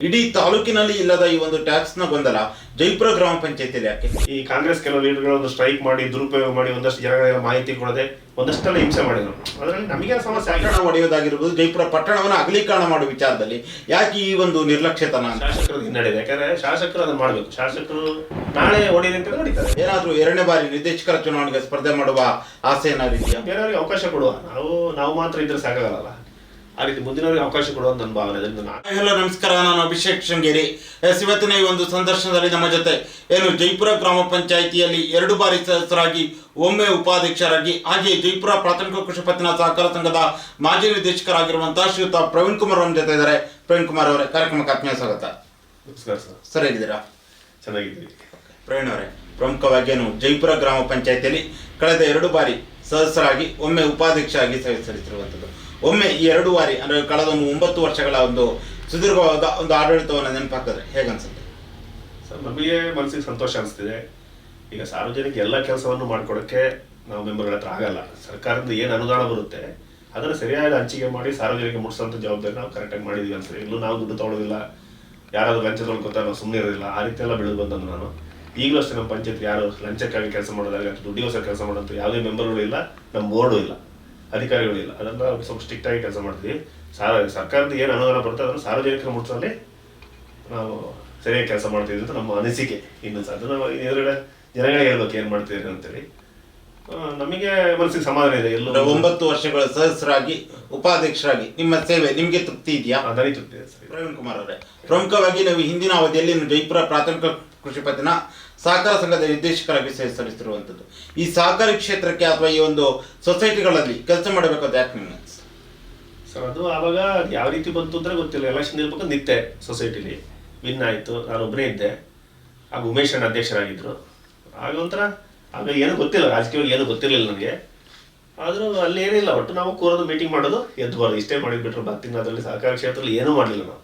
ಇಡೀ ತಾಲೂಕಿನಲ್ಲಿ ಇಲ್ಲದ ಈ ಒಂದು ಟ್ಯಾಕ್ಸ್ನ ಗೊಂದಲ ಜೈಪುರ ಗ್ರಾಮ ಪಂಚಾಯತಿಯಲ್ಲಿ ಯಾಕೆ? ಈ ಕಾಂಗ್ರೆಸ್ ಕೆಲವು ಲೀಡರ್ಗಳು ಒಂದು ಸ್ಟ್ರೈಕ್ ಮಾಡಿ ದುರುಪಯೋಗ ಮಾಡಿ ಒಂದಷ್ಟು ಜನಗಳ ಮಾಹಿತಿ ಕೊಡದೆ ಒಂದಷ್ಟೆಲ್ಲ ಹಿಂಸೆ ಮಾಡಿದ್ರು. ಅದರಲ್ಲಿ ನಮಗೆ ಸಮಸ್ಯೆ ಆಗಿದೆ? ಪಟ್ಟಣ ಒಡೆಯುವುದಾಗಿರ್ಬೋದು ಜೈಪುರ ಪಟ್ಟಣವನ್ನು ಅಗಲೀಕರಣ ಮಾಡುವ ವಿಚಾರದಲ್ಲಿ ಯಾಕೆ ಈ ಒಂದು ನಿರ್ಲಕ್ಷ್ಯತನ ಶಾಸಕರ ಶಾಸಕರು ಹಿನ್ನಡೆ ಯಾಕಂದ್ರೆ ಶಾಸಕರು ಅದನ್ನ ಮಾಡಬೇಕು. ಶಾಸಕರು ನಾಳೆ ಹೊಡೆಯಲಿ ಅಂತ ನಡೀತಾರೆ ಏನಾದ್ರೂ ಎರಡನೇ ಬಾರಿ ನಿರ್ದೇಶಕರ ಚುನಾವಣೆಗೆ ಸ್ಪರ್ಧೆ ಮಾಡುವ ಆಸೆ ಏನಾದ್ರು ಇದೆಯಾ ಬೇರೆಯವ್ರಿಗೆ ಅವಕಾಶ ಕೊಡುವ. ನಾವು ನಾವು ಮಾತ್ರ ಇದ್ರೆ ಸಾಕಾಗಲ್ಲ ಆ ರೀತಿ ಮುಂದಿನವರಿಗೆ ಅವಕಾಶ ಕೊಡುವಂತ ನನ್ನ ಭಾವನೆ. ಹಲೋ ನಮಸ್ಕಾರ. ನಾನು ಅಭಿಷೇಕ್ ಶೃಂಗೇರಿ. ಎಸ್, ಇವತ್ತಿನ ಈ ಒಂದು ಸಂದರ್ಶನದಲ್ಲಿ ನಮ್ಮ ಜೊತೆ ಏನು ಜೈಪುರ ಗ್ರಾಮ ಪಂಚಾಯಿತಿಯಲ್ಲಿ ಎರಡು ಬಾರಿ ಸದಸ್ಯರಾಗಿ ಒಮ್ಮೆ ಉಪಾಧ್ಯಕ್ಷರಾಗಿ ಹಾಗೆ ಜೈಪುರ ಪ್ರಾಥಮಿಕ ಕೃಷಿ ಪತ್ತಿನ ಸಹಕಾರ ಸಂಘದ ಮಾಜಿ ನಿರ್ದೇಶಕರಾಗಿರುವಂತಹ ಶ್ರೀಯುತ ಪ್ರವೀಣ್ ಕುಮಾರ್ ಅವರ ಜೊತೆ ಇದ್ದಾರೆ. ಪ್ರವೀಣ್ ಕುಮಾರ್ ಅವರೇ ಕಾರ್ಯಕ್ರಮಕ್ಕೆ ಆತ್ಮೀಯ ಸ್ವಾಗತ. ನಮಸ್ಕಾರ ಸರ್. ಇದ್ದೀರಾ ಚೆನ್ನಾಗಿದ್ದೀರಿ ಚೆನ್ನಾಗಿದ್ದೀವಿ. ಪ್ರವೀಣ್ ಅವರೇ ಪ್ರಮುಖವಾಗಿ ಏನು ಜೈಪುರ ಗ್ರಾಮ ಪಂಚಾಯಿತಿಯಲ್ಲಿ ಕಳೆದ ಎರಡು ಬಾರಿ ಸದಸ್ಯರಾಗಿ ಒಮ್ಮೆ ಉಪಾಧ್ಯಕ್ಷರಾಗಿ ಸೇವೆ ಸಲ್ಲಿಸಿರುವಂಥದ್ದು ಒಮ್ಮೆ ಈ ಎರಡು ಬಾರಿ ಅಂದ್ರೆ ಕಳೆದ ಒಂದು ಒಂಬತ್ತು ವರ್ಷಗಳ ಒಂದು ಸುದೀರ್ಘವಾದ ಒಂದು ಆಡಳಿತವನ್ನು ನೆನಪಾಕಿದ್ರೆ ಹೇಗನ್ಸುತ್ತೆ? ಸರ್, ನಮಗೆ ಮನಸ್ಸಿಗೆ ಸಂತೋಷ ಅನಿಸ್ತಿದೆ. ಈಗ ಸಾರ್ವಜನಿಕ ಎಲ್ಲ ಕೆಲಸವನ್ನು ಮಾಡ್ಕೊಡಕ್ಕೆ ನಾವು ಮೆಂಬರ್ಗಳ ಹತ್ರ ಆಗಲ್ಲ. ಸರ್ಕಾರದಿಂದ ಏನು ಅನುದಾನ ಬರುತ್ತೆ, ಅದನ್ನು ಸರಿಯಾದ ಹಂಚಿಕೆ ಮಾಡಿ ಸಾರ್ವಜನಿಕ ಮುಟ್ಸೋಂಥ ಜವಾಬ್ದಾರಿ ನಾವು ಕರೆಕ್ಟಾಗಿ ಮಾಡಿದೀವಿ ಅಂತ ಎಲ್ಲೂ ನಾವು ದುಡ್ಡು ತೊಗೊಳೋದಿಲ್ಲ, ಯಾರಾದರೂ ಲಂಚ ತೊಳ್ಕೊತಾರೆ ನಾವು ಸುಮ್ಮನೆ ಇರೋದಿಲ್ಲ. ಆ ರೀತಿ ಎಲ್ಲ ಬೆಳೆದು ಬಂದದ್ದು ನಾನು. ಈಗಲೂ ಅಷ್ಟೇ ನಮ್ಮ ಪಂಚಾಯತ್ ಯಾರು ಲಂಚಕ್ಕಾಗಿ ಕೆಲಸ ಮಾಡೋದಾಗಲಿ ದುಡ್ಡಿಗೋಸ್ಕರ ಕೆಲಸ ಮಾಡೋಂಥ ಯಾವುದೇ ಮೆಂಬರ್ಗಳು ಇಲ್ಲ, ನಮ್ಮ ಬೋರ್ಡು ಇಲ್ಲ. ಅಧಿಕಾರಿಗಳು ಇಲ್ಲ ಅದನ್ನ ಸ್ವಲ್ಪ ಸ್ಟ್ರಿಕ್ಟ್ ಆಗಿ ಕೆಲಸ ಮಾಡ್ತೀವಿ. ಸಾರ ಸರ್ಕಾರದ ಏನು ಅನುದಾನ ಬರುತ್ತೆ ಅದನ್ನು ಸಾರ್ವಜನಿಕರ ಮುಟ್ಟಿಸಲ್ಲಿ ನಾವು ಸರಿಯಾಗಿ ಕೆಲಸ ಮಾಡ್ತೀವಿ ಅಂತ ನಮ್ಮ ಅನಿಸಿಕೆ ಇನ್ನು ಸಹ. ಅದನ್ನು ಎದುರುಗಡೆ ಜನಗಳಿಗೆ ಹೇಳ್ಬೇಕು ಏನು ಮಾಡ್ತೀವಿ ಅಂತೇಳಿ. ನಮಗೆ ಮನಸ್ಸಿಗೆ ಸಮಾಧಾನ ಇದೆ. ಎಲ್ಲ ಒಂಬತ್ತು ವರ್ಷಗಳ ಸದಸ್ಯರಾಗಿ ಉಪಾಧ್ಯಕ್ಷರಾಗಿ ನಿಮ್ಮ ಸೇವೆ ನಿಮಗೆ ತೃಪ್ತಿ ಇದೆಯಾ? ಅದನ್ನೇ ತೃಪ್ತಿದೆ ಸರ್. ಪ್ರವೀಣ್ ಕುಮಾರ್ ಅವರೇ ಪ್ರಮುಖವಾಗಿ ನಾವು ಹಿಂದಿನ ಅವಧಿಯಲ್ಲಿ ಜೈಪುರ ಪ್ರಾಥಮಿಕ ಕೃಷಿ ಪತ್ತಿನ ಸಹಕಾರ ಸಂಘದ ನಿರ್ದೇಶಕರಾಗಿ ಸೇವೆ ಸಲ್ಲಿಸಿರುವಂಥದ್ದು. ಈ ಸಹಕಾರಿ ಕ್ಷೇತ್ರಕ್ಕೆ ಅಥವಾ ಈ ಒಂದು ಸೊಸೈಟಿಗಳಲ್ಲಿ ಕೆಲಸ ಮಾಡಬೇಕಾದ ಯಾಕೆ ನಿಮ್ಮ ಸರ್, ಅದು ಆವಾಗ ಯಾವ ರೀತಿ ಬಂತು ಅಂದ್ರೆ ಗೊತ್ತಿಲ್ಲ. ಎಲೆಕ್ಷನ್ ಇರ್ಬೇಕು ನಿತ್ತೆ ಸೊಸೈಟಿಲಿ ವಿನ್ ಆಯಿತು. ನಾನು ಒಬ್ಬನೇ ಇದ್ದೆ. ಆಗ ಉಮೇಶ್ ಅಣ್ಣ ಅಧ್ಯಕ್ಷರಾಗಿದ್ದರು ಆಗ ಒಂಥರ, ಆಗ ಏನು ಗೊತ್ತಿಲ್ಲ. ರಾಜಕೀಯವಾಗಿ ಏನು ಗೊತ್ತಿರಲಿಲ್ಲ ನನಗೆ. ಆದರೂ ಅಲ್ಲಿ ಏನಿಲ್ಲ. ಒಟ್ಟು ನಾವು ಕೂರೋದು ಮೀಟಿಂಗ್ ಮಾಡೋದು, ಎದ್ದು ಬರೋದು. ಇಷ್ಟೇ ಮಾಡಿಬಿಟ್ರು ಬರ್ತೀನಿ ಅದರಲ್ಲಿ ಸಹಕಾರ ಕ್ಷೇತ್ರದಲ್ಲಿ ಏನೂ ಮಾಡಲಿಲ್ಲ ನಾವು.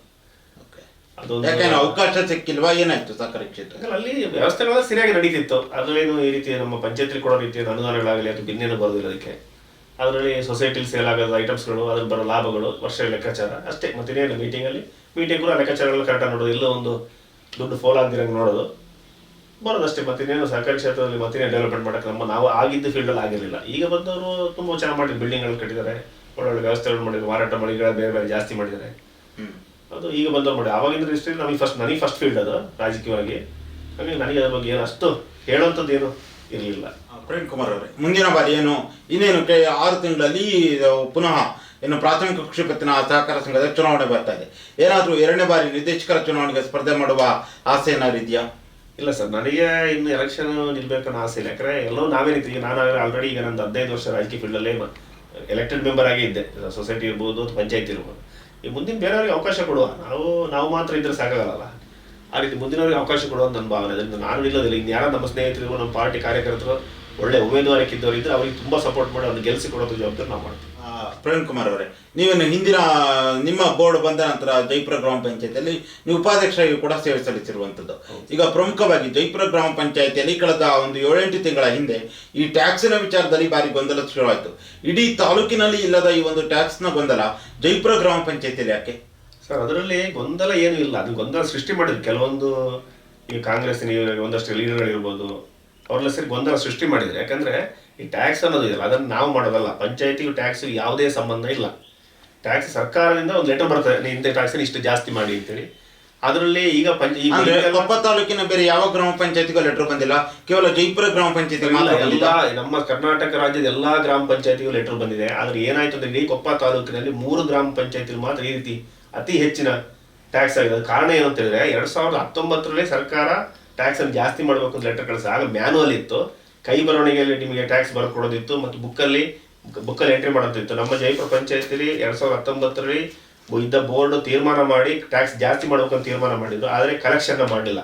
ಯಾಕೆಂದ್ರೆ ಅವಕಾಶ ಸಿಕ್ಕಿಲ್ವಾ ಏನಾಯ್ತು ಸಹಕಾರಿ ಕ್ಷೇತ್ರ ಅಲ್ಲಿ ವ್ಯವಸ್ಥೆಗಳೆಲ್ಲ ಸರಿಯಾಗಿ ನಡೀತಿತ್ತು. ಏನು ಈ ರೀತಿ ನಮ್ಮ ಪಂಚಾಯತ್ಲಿ ಕೊಡೋ ರೀತಿಯ ಅನುದಾನಗಳಾಗಲಿ ಅದು ಬಿನ್ನೇನು ಬರೋದಿಲ್ಲ ಅದಕ್ಕೆ. ಅದರಲ್ಲಿ ಸೊಸೈಟಿಲಿ ಸೇಲ್ ಆಗೋದು ಐಟಮ್ಸ್ಗಳು ಅದ್ರಲ್ಲಿ ಬರೋ ಲಾಭಗಳು ವರ್ಷ ಲೆಕ್ಕಾಚಾರ ಅಷ್ಟೇ. ಮತ್ತೆ ಮೀಟಿಂಗಲ್ಲಿ ಮೀಟಿಂಗ್ ಕೂಡ ಲೆಕ್ಕಾಚಾರಗಳು ಕರೆಕ್ಟಾಗಿ ನೋಡೋದು. ಇಲ್ಲೋ ಒಂದು ದುಡ್ಡು ಫೋಲ್ ಆಗ್ದಿರಂಗೆ ನೋಡೋದು. ಬರೋದಷ್ಟೇ. ಮತ್ತಿನ್ನೇನು ಸರ್ಕಾರಿ ಕ್ಷೇತ್ರದಲ್ಲಿ ಮತ್ತಿನ್ನೇನು ಡೆವಲಪ್ಮೆಂಟ್ ಮಾಡೋಕೆ ನಮ್ಮ ನಾವು ಆಗಿದ್ದ ಫೀಲ್ಡಲ್ಲಿ ಆಗಿರಲಿಲ್ಲ. ಈಗ ಬಂದವರು ತುಂಬ ಚೆನ್ನಾಗಿ ಮಾಡಿ ಬಿಲ್ಡಿಂಗ್ಗಳು ಕಟ್ಟಿದ್ದಾರೆ. ಒಳ್ಳೊಳ್ಳೆ ವ್ಯವಸ್ಥೆಗಳು ಮಾಡಿದ್ದಾರೆ ಮಾರಾಟ ಮಳಿಗಳ ಬೇರೆ ಬೇರೆ ಜಾಸ್ತಿ ಮಾಡಿದ್ದಾರೆ. ಅದು ಈಗ ಬಂದವ್ರು ಮಾಡಿ ಆವಾಗಿನ ಹಿಸ್ಟ್ರಿ ನಮಗೆ ಫಸ್ಟ್ ನನಗೆ ಫಸ್ಟ್ ಫೀಲ್ಡ್ ಅದು ರಾಜಕೀಯವಾಗಿ. ಹಾಗೆ ನನಗೆ ಅದ್ರ ಬಗ್ಗೆ ಏನು ಅಷ್ಟು ಹೇಳುವಂಥದ್ದು ಏನು ಇರಲಿಲ್ಲ. ಪ್ರವೀಣ್ ಕುಮಾರ್ ಅವರೇ ಮುಂದಿನ ಬಾರಿ ಏನು ಇನ್ನೇನು ಕೆ ಆರು ತಿಂಗಳಲ್ಲಿ ಪುನಃ ಇನ್ನು ಪ್ರಾಥಮಿಕ ಕೃಷಿ ಪತ್ತಿನ ಸಹಕಾರ ಸಂಘದ ಚುನಾವಣೆ ಬರ್ತಾ ಇದೆ. ಏನಾದರೂ ಎರಡನೇ ಬಾರಿ ನಿರ್ದೇಶಕರ ಚುನಾವಣೆಗೆ ಸ್ಪರ್ಧೆ ಮಾಡುವ ಆಸೆ ಏನಾದ್ರು ಇದೆಯಾ? ಇಲ್ಲ ಸರ್ ನನಗೆ ಇನ್ನು ಎಲೆಕ್ಷನ್ ನಿಲ್ಬೇಕನ್ನೋ ಆಸೆ ಇಲ್ಲ. ಯಾಕಂದ್ರೆ ಎಲ್ಲೋ ನಾವೇ ರೀತಿ ಈಗ ನಾನು ಆಲ್ರೆಡಿ ಈಗ ನಂದು ಹದಿನೈದು ವರ್ಷ ರಾಜಕೀಯ ಫೀಲ್ಡಲ್ಲೇ ಎಲೆಕ್ಟೆಡ್ ಮೆಂಬರ್ ಆಗಿ ಇದ್ದೆ. ಸೊಸೈಟಿ ಇರ್ಬೋದು ಪಂಚಾಯತ್ ಇರ್ಬೋದು. ಈ ಮುಂದಿನ ಬೇರೆಯವ್ರಿಗೆ ಅವಕಾಶ ಕೊಡುವ. ನಾವು ನಾವು ಮಾತ್ರ ಇದ್ರೆ ಸಾಕಾಗಲ್ಲ. ಆ ರೀತಿ ಮುಂದಿನವ್ರಿಗೆ ಅವಕಾಶ ಕೊಡುವ ನನ್ನ ಭಾವನೆ. ಅದರಿಂದ ನಾನು ಇಲ್ಲದಿಲ್ಲ ಇನ್ನು ಯಾರು ನಮ್ಮ ಸ್ನೇಹಿತರು ನಮ್ಮ ಪಾರ್ಟಿ ಕಾರ್ಯಕರ್ತರು ಒಳ್ಳೆ ಉಮೇದುವಾರಿಕಿದ್ದವರು ಇದ್ರೆ ಅವ್ರಿಗೆ ತುಂಬ ಸಪೋರ್ಟ್ ಮಾಡಿ ಅವ್ರನ್ನ ಗೆಲ್ಸಿ ಕೊಡೋದು ಜವಾಬ್ದಾರಿ ನಾವು ಮಾಡ್ತೀವಿ. ಪ್ರವೀಣ್ ಕುಮಾರ್ ಅವರೇ. ನೀವೇನು ಹಿಂದಿನ ನಿಮ್ಮ ಬೋರ್ಡ್ ಬಂದ ನಂತರ ಜೈಪುರ ಗ್ರಾಮ ಪಂಚಾಯತಿಯಲ್ಲಿ ನೀವು ಉಪಾಧ್ಯಕ್ಷರಾಗಿ ಕೂಡ ಸೇವೆ ಸಲ್ಲಿಸಿರುವಂಥದ್ದು. ಈಗ ಪ್ರಮುಖವಾಗಿ ಜೈಪುರ ಗ್ರಾಮ ಪಂಚಾಯತಿಯಲ್ಲಿ ಕಳೆದ ಒಂದು ಏಳೆಂಟು ತಿಂಗಳ ಹಿಂದೆ ಈ ಟ್ಯಾಕ್ಸಿನ ವಿಚಾರದಲ್ಲಿ ಭಾರಿ ಗೊಂದಲ ಶುರುವಾಯಿತು. ಇಡೀ ತಾಲೂಕಿನಲ್ಲಿ ಇಲ್ಲದ ಈ ಒಂದು ಟ್ಯಾಕ್ಸ್ನ ಗೊಂದಲ ಜೈಪುರ ಗ್ರಾಮ ಪಂಚಾಯತಿಯಲ್ಲಿ ಯಾಕೆ? ಸರ್ ಅದರಲ್ಲಿ ಗೊಂದಲ ಏನೂ ಇಲ್ಲ. ಅದು ಗೊಂದಲ ಸೃಷ್ಟಿ ಮಾಡಿದ್ರು. ಕೆಲವೊಂದು ಈ ಕಾಂಗ್ರೆಸ್ ಒಂದಷ್ಟು ಲೀಡರ್ಗಳಿರ್ಬೋದು ಅವರೆಲ್ಲ ಸೇರಿ ಗೊಂದಲ ಸೃಷ್ಟಿ ಮಾಡಿದ್ರು. ಯಾಕಂದ್ರೆ ಈ ಟ್ಯಾಕ್ಸ್ ಅನ್ನೋದು ಇದೆಯಲ್ಲ ಅದನ್ನು ನಾವು ಮಾಡೋದಲ್ಲ. ಪಂಚಾಯತಿಗೂ ಟ್ಯಾಕ್ಸ್ ಯಾವುದೇ ಸಂಬಂಧ ಇಲ್ಲ. ಟ್ಯಾಕ್ಸ್ ಸರ್ಕಾರದಿಂದ ಒಂದು ಲೆಟರ್ ಬರ್ತದೆ ನೀವು ಇಂಥ ಟ್ಯಾಕ್ಸ್ ಇಷ್ಟು ಜಾಸ್ತಿ ಮಾಡಿ ಅಂತೇಳಿ. ಅದರಲ್ಲಿ ಈಗ ಪಂಚಾಯತ್ ಕೊಪ್ಪ ತಾಲೂಕಿನ ಬೇರೆ ಯಾವ ಗ್ರಾಮ ಪಂಚಾಯತಿಗೂ ಲೆಟರ್ ಬಂದಿಲ್ಲ? ಕೇವಲ ಜೈಪುರ ಗ್ರಾಮ ಪಂಚಾಯತಿ ಎಲ್ಲ ನಮ್ಮ ಕರ್ನಾಟಕ ರಾಜ್ಯದ ಎಲ್ಲಾ ಗ್ರಾಮ ಪಂಚಾಯತಿಗೂ ಲೆಟರ್ ಬಂದಿದೆ. ಆದ್ರೆ ಏನಾಯ್ತು ಅಂದ್ರೆ ಇಡೀ ಕೊಪ್ಪ ತಾಲೂಕಿನಲ್ಲಿ ಮೂರು ಗ್ರಾಮ ಪಂಚಾಯತಿ ಮಾತ್ರ ಈ ರೀತಿ ಅತಿ ಹೆಚ್ಚಿನ ಟ್ಯಾಕ್ಸ್ ಆಗಿದೆ. ಕಾರಣ ಏನು ಅಂತ ಹೇಳಿದ್ರೆ ಎರಡ್ ಸಾವಿರದ ಹತ್ತೊಂಬತ್ತರಲ್ಲಿ ಸರ್ಕಾರ ಟ್ಯಾಕ್ಸ್ ಅನ್ನು ಜಾಸ್ತಿ ಮಾಡಬೇಕು ಅಂತ ಲೆಟರ್ ಕಳಿಸ ಆಗ ಮ್ಯಾನುವಲ್ ಇತ್ತು. ಕೈ ಬರವಣಿಗೆಯಲ್ಲಿ ನಿಮಗೆ ಟ್ಯಾಕ್ಸ್ ಬರ್ಕೊಡೋದಿತ್ತು ಮತ್ತು ಬುಕ್ಕಲ್ಲಿ ಬುಕ್ಕಲ್ಲಿ ಎಂಟ್ರಿ ಮಾಡೋದಿತ್ತು. ನಮ್ಮ ಜೈಪುರ ಪಂಚಾಯತಿಲಿ ಎರಡು ಸಾವಿರದ ಹತ್ತೊಂಬತ್ತರಲ್ಲಿ ಇದ್ದ ಬೋರ್ಡ್ ತೀರ್ಮಾನ ಮಾಡಿ ಟ್ಯಾಕ್ಸ್ ಜಾಸ್ತಿ ಮಾಡ್ಬೇಕಂತ ತೀರ್ಮಾನ ಮಾಡಿದ್ರು. ಆದರೆ ಕಲೆಕ್ಷನ್ ಮಾಡಲಿಲ್ಲ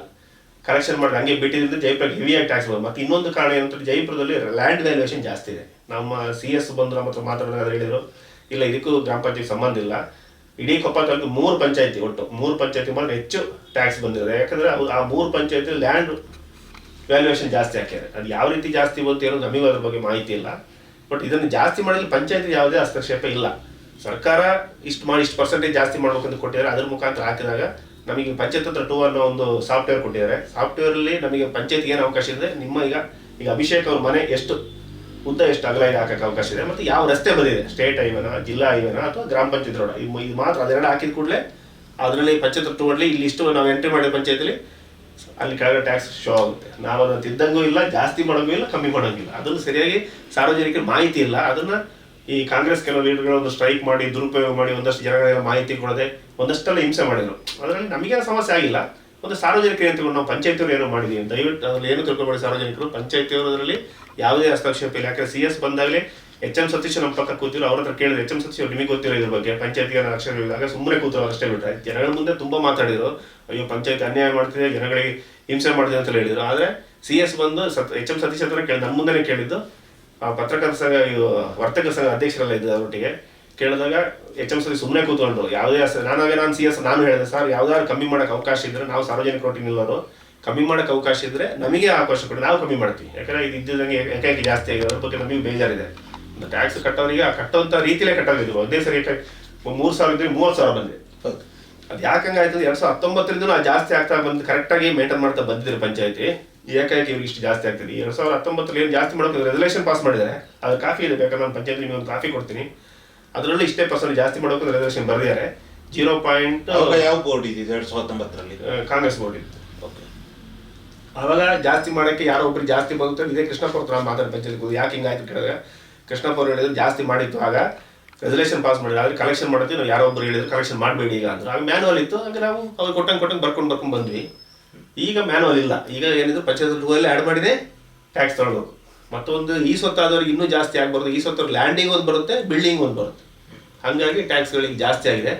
ಕಲೆಕ್ಷನ್ ಮಾಡಿ ಹಂಗೆ ಬಿಟ್ಟಿದ್ದರಿಂದ ಜೈಪುರಕ್ಕೆ ಹೆವಿಯಾಗಿ ಟ್ಯಾಕ್ಸ್ ಬರೋದು ಮತ್ತು ಇನ್ನೊಂದು ಕಾರಣ ಏನಂದ್ರೆ ಜೈಪುರದಲ್ಲಿ ಲ್ಯಾಂಡ್ ವ್ಯಾಲ್ಯೂಯೇಷನ್ ಜಾಸ್ತಿ ಇದೆ. ನಮ್ಮ ಸಿ ಎಸ್ ಬಂದು ನಮ್ಮ ಹತ್ರ ಮಾತಾಡೋದಾದ್ರೆ ಹೇಳಿದ್ರು, ಇಲ್ಲ ಇದಕ್ಕೂ ಗ್ರಾಮ ಪಂಚಾಯತ್ ಸಂಬಂಧ ಇಲ್ಲ. ಇಡೀ ಕೊಪ್ಪ ತಾಲೂಕು ಮೂರು ಪಂಚಾಯತಿ ಒಟ್ಟು. ಮೂರು ಪಂಚಾಯತಿ ಮಾತ್ರ ಹೆಚ್ಚು ಟ್ಯಾಕ್ಸ್ ಬಂದಿದೆ. ಯಾಕಂದರೆ ಆ ಮೂರು ಪಂಚಾಯತಿ ಲ್ಯಾಂಡ್ ವ್ಯಾಲ್ಯೂಯೇಷನ್ ಜಾಸ್ತಿ ಹಾಕಿದ್ದಾರೆ ಅದು ಯಾವ ರೀತಿ ಜಾಸ್ತಿ ಬಂತು ಏನೋ ನಮಗೂ ಅದ್ರ ಬಗ್ಗೆ ಮಾಹಿತಿ ಇಲ್ಲ. ಬಟ್ ಇದನ್ನು ಜಾಸ್ತಿ ಮಾಡಲು ಪಂಚಾಯತ್ ಯಾವುದೇ ಹಸ್ತಕ್ಷೇಪ ಇಲ್ಲ. ಸರ್ಕಾರ ಇಷ್ಟು ಮಾಡಿ ಇಷ್ಟು ಪರ್ಸೆಂಟೇಜ್ ಜಾಸ್ತಿ ಮಾಡ್ಬೇಕಂತ ಕೊಟ್ಟಿದ್ದಾರೆ. ಅದ್ರ ಮುಖಾಂತರ ಹಾಕಿದಾಗ ನಮಗೆ ಪಂಚಾಯತ್ ಹತ್ರ ಟೂ ಅನ್ನೋ ಒಂದು ಸಾಫ್ಟ್ವೇರ್ ಕೊಟ್ಟಿದ್ದಾರೆ. ಸಾಫ್ಟ್ವೇರಲ್ಲಿ ನಮಗೆ ಪಂಚಾಯತ್ಗೆ ಏನು ಅವಕಾಶ ಇದೆ? ನಿಮ್ಮ ಈಗ ಈಗ ಅಭಿಷೇಕ್ ಅವ್ರ ಮನೆ ಎಷ್ಟು? ಉದ್ದ ಎಷ್ಟು ಅಗಲ ಇದೆ ಹಾಕಕ್ಕೆ ಅವಕಾಶ ಇದೆ. ಮತ್ತು ಯಾವ ರಸ್ತೆ ಬಂದಿದೆ? ಸ್ಟೇಟ್ ಹೈವೇನ ಜಿಲ್ಲಾ ಹೈವೇನ ಅಥವಾ ಗ್ರಾಮ ಪಂಚಾಯತ್ ರೋಡ್ ಇದು ಮಾತ್ರ ಅದೆರಡು ಹಾಕಿದ ಕೂಡಲೇ ಅದರಲ್ಲಿ ಪಂಚಾಯತ್ ಟೂ ಅಲ್ಲಿ ಇಲ್ಲಿ ಇಷ್ಟು ನಾವು ಎಂಟ್ರಿ ಮಾಡಿದ ಪಂಚಾಯತ್ಲಿ ಅಲ್ಲಿ ಕೆಳಗಡೆ ಟ್ಯಾಕ್ಸ್ ಶೋ ಆಗುತ್ತೆ. ನಾವು ಅದನ್ನು ತಿದ್ದಂಗೂ ಇಲ್ಲ, ಜಾಸ್ತಿ ಮಾಡೋಂಗೂ ಇಲ್ಲ, ಕಮ್ಮಿ ಮಾಡೋಂಗಿಲ್ಲ. ಅದನ್ನು ಸರಿಯಾಗಿ ಸಾರ್ವಜನಿಕರಿಗೆ ಮಾಹಿತಿ ಇಲ್ಲ. ಅದನ್ನ ಈ ಕಾಂಗ್ರೆಸ್ ಕೆಲವು ಲೀಡರ್ಗಳು ಒಂದು ಸ್ಟ್ರೈಕ್ ಮಾಡಿ, ದುರುಪಯೋಗ ಮಾಡಿ ಒಂದಷ್ಟು ಜನಗಳಿಗೆ ಮಾಹಿತಿ ಕೊಡದೆ ಒಂದಷ್ಟೆಲ್ಲ ಹಿಂಸೆ ಮಾಡಿದ್ರು. ಅದರಲ್ಲಿ ನಮಗೇನು ಸಮಸ್ಯೆ ಆಗಿಲ್ಲ. ಒಂದು ಸಾರ್ವಜನಿಕರು ಏನು ನಾವು ಪಂಚಾಯತಿಯವರು ಏನೋ ಮಾಡಿದ್ದೀವಿ ದಯವಿಟ್ಟು ಅದರಲ್ಲಿ ಏನು ತಿಳ್ಕೊಬೇಡಿ ಸಾರ್ವಜನಿಕರು. ಪಂಚಾಯತಿಯವರಲ್ಲಿ ಯಾವುದೇ ಹಸ್ತಕ್ಷೇಪ ಇಲ್ಲ. ಯಾಕಂದ್ರೆ ಸಿ ಎಸ್ ಬಂದಾಗಲೇ ಎಚ್ ಎಂ ಸತೀಶ್ ನಮ್ಮ ಪಕ್ಕ ಕೂತಿರೋ ಅವ್ರ ಹತ್ರ ಕೇಳಿದ್ರು ಎಚ್ ಎಂ ಸತೀಶ್ ನಿಮಗೆ ಗೊತ್ತಿರೋ ಇದ್ರ ಬಗ್ಗೆ, ಪಂಚಾಯತಿಗೆ ಅಕ್ಷರ ಆಗ ಸುಮ್ಮನೆ ಕೂತರು ಅಷ್ಟೇ ಬಿಟ್ರೆ. ಜನಗಳ ಮುಂದೆ ತುಂಬಾ ಮಾತಾಡಿದ್ರು. ಅಯ್ಯೋ, ಪಂಚಾಯತ್ ಅನ್ಯಾಯ ಮಾಡ್ತಿದೆ, ಜನಗಳಿಗೆ ಹಿಂಸೆ ಮಾಡ್ತಿದೆ ಅಂತ ಹೇಳಿದ್ರು. ಆದ್ರೆ ಸಿ ಎಸ್ ಬಂದು ಸತ್ ಎಚ್ ಎಂ ಸತೀಶ್ ಹತ್ರ ಕೇಳಿ ನಮ್ಮ ಮುಂದೆನೇ ಕೇಳಿದ್ದು, ಆ ಪತ್ರಕರ್ತ ಸಂಘ ವರ್ತಕ ಸಂಘ ಅಧ್ಯಕ್ಷರೆಲ್ಲ ಇದ್ದ ಅವರೊಟ್ಟಿಗೆ. ಕೇಳಿದಾಗ ಎಚ್ ಎಂ ಸತಿ ಸುಮ್ಮನೆ ಕೂತ್ಕೊಂಡ್ರು ಯಾವುದೇ ನಾನಾಗ ನಾನು ಸಿ ಎಸ್ ನಾನು ಹೇಳಿದೆ, ಸರ್, ಯಾವ್ದಾದ್ರು ಕಮ್ಮಿ ಮಾಡೋಕೆ ಅವಕಾಶ ಇದ್ರೆ ನಾವು ಸಾರ್ವಜನಿಕ ನಿಲ್ಲೋರು ಕಮ್ಮಿ ಮಾಡೋಕೆ ಅವಕಾಶ ಇದ್ರೆ ನಮಗೆ ಅವಕಾಶ ಕೊಡಿ, ನಾವು ಕಮ್ಮಿ ಮಾಡ್ತೀವಿ. ಯಾಕಂದ್ರೆ ಇದು ಇದ್ದಂಗೆ ಯಾಕೆ ಜಾಸ್ತಿ ಆಗಿದೆ ಅದ್ರ ಬಗ್ಗೆ ನಮಗೆ ಬೇಜಾರಿದೆ. ಟ್ಯಾಕ್ಸ್ ಕಟ್ಟೋರಿಗೆ ಆ ಕಟ್ಟೋಂಥ ರೀತಿಲೇ ಕಟ್ಟೋದಿದ್ವು ಒಂದೇ ಸರಿ ಮೂರು ಸಾವಿರ ಇದ್ರೆ ಮೂವತ್ತು ಸಾವಿರ ಬಂದಿದೆ. ಅದು ಯಾಕಂಗೆ ಆಯ್ತು ಎರಡ್ ಸಾವಿರದ ಹತ್ತೊಂಬತ್ತರಿಂದ ಜಾಸ್ತಿ ಆಗ್ತಾ ಬಂದು ಕರೆಕ್ಟಾಗಿ ಮೇಂಟೈನ್ ಮಾಡ್ತಾ ಬಂದಿದ್ರು ಪಂಚಾಯತಿ. ಏಕಾಏಕಿ ಇವ್ರಿಗೆ ಇಷ್ಟು ಜಾಸ್ತಿ ಆಗ್ತದೆ. ಎರಡ್ ಸಾವಿರದ ಹತ್ತೊಂಬತ್ತರಲ್ಲಿ ಏನು ಜಾಸ್ತಿ ಮಾಡೋಕೆ ರೆಸಲ್ಯೂಷನ್ ಪಾಸ್ ಮಾಡಿದ್ದಾರೆ. ಅದು ಕಾಫಿ ಇದೆ ಬೇಕಾದ್ರೆ ನಾನು ಪಂಚಾಯತ್ ನಿಮಗೆ ಒಂದು ಕಾಫಿ ಕೊಡ್ತೀನಿ. ಅದರಲ್ಲಿ ಇಷ್ಟೇ ಪರ್ಸೆಂಟ್ ಜಾಸ್ತಿ ಮಾಡೋಕೆ ರೆಸಲ್ಯೂಷನ್ ಬರೆದಿದ್ದಾರೆ. ಜೀರೋ ಪಾಯಿಂಟ್ ಯಾವ ಬೋರ್ಡ್ ಇದೆ ಎರಡ್ ಸಾವಿರದ ಹತ್ತೊಂಬತ್ತರಲ್ಲಿ? ಕಾಂಗ್ರೆಸ್ ಬೋರ್ಡ್ ಇತ್ತು. ಓಕೆ. ಅವಾಗ ಜಾಸ್ತಿ ಮಾಡೋಕ್ಕೆ ಯಾರೋ ಒಬ್ರು ಜಾಸ್ತಿ ಬಂತು. ಇದೇ ಕೃಷ್ಣಪ್ಪ ಮಾತಾಡಿ ಪಂಚಾಯತ್ ಯಾಕೆ ಹಿಂಗಾಯ್ತು ಕೇಳಿದ್ರೆ? ಕೃಷ್ಣಪ್ಪ ಅವರು ಹೇಳಿದ್ರು ಜಾಸ್ತಿ ಮಾಡಿತ್ತು ಆಗ ರೆಸಲ್ಯೂಷನ್ ಪಾಸ್ ಮಾಡಿದ್ರು ಆದ್ರೆ ಕಲೆಕ್ಷನ್ ಮಾಡ್ತೀವಿ ನಾವು. ಯಾರೋ ಒಬ್ಬರು ಹೇಳಿದ್ರು ಕಲೆಕ್ಷನ್ ಮಾಡಬೇಡಿ ಈಗ ಅಂದ್ರೆ. ಆಗ ಮ್ಯಾನುವಲ್ ಇತ್ತು. ಹಾಗೆ ನಾವು ಅವ್ರು ಕೊಟ್ಟಂಗೆ ಕೊಟ್ಟಂಗೆ ಬರ್ಕೊಂಡು ಬರ್ಕೊಂಡು ಬಂದ್ವಿ. ಈಗ ಮ್ಯಾನುವಲ್ ಇಲ್ಲ. ಈಗ ಏನಿದ್ರು ಪಂಚಾಯತ್ ಟೂ ಅಲ್ಲಿ ಆ್ಯಡ್ ಮಾಡಿದೆ ಟ್ಯಾಕ್ಸ್ ತೊಗೊಳ್ಬೇಕು. ಮತ್ತೊಂದು ಈ ಸ್ವತ್ತಾದವ್ರಿಗೆ ಇನ್ನೂ ಜಾಸ್ತಿ ಆಗ್ಬಾರ್ದು. ಈ ಸ್ವತ್ತು ಲ್ಯಾಂಡಿಂಗ್ ಒಂದು ಬರುತ್ತೆ ಬಿಲ್ಡಿಂಗ್ ಒಂದು ಬರುತ್ತೆ. ಹಾಗಾಗಿ ಟ್ಯಾಕ್ಸ್ಗಳಿಗೆ ಜಾಸ್ತಿ ಆಗಿದೆ.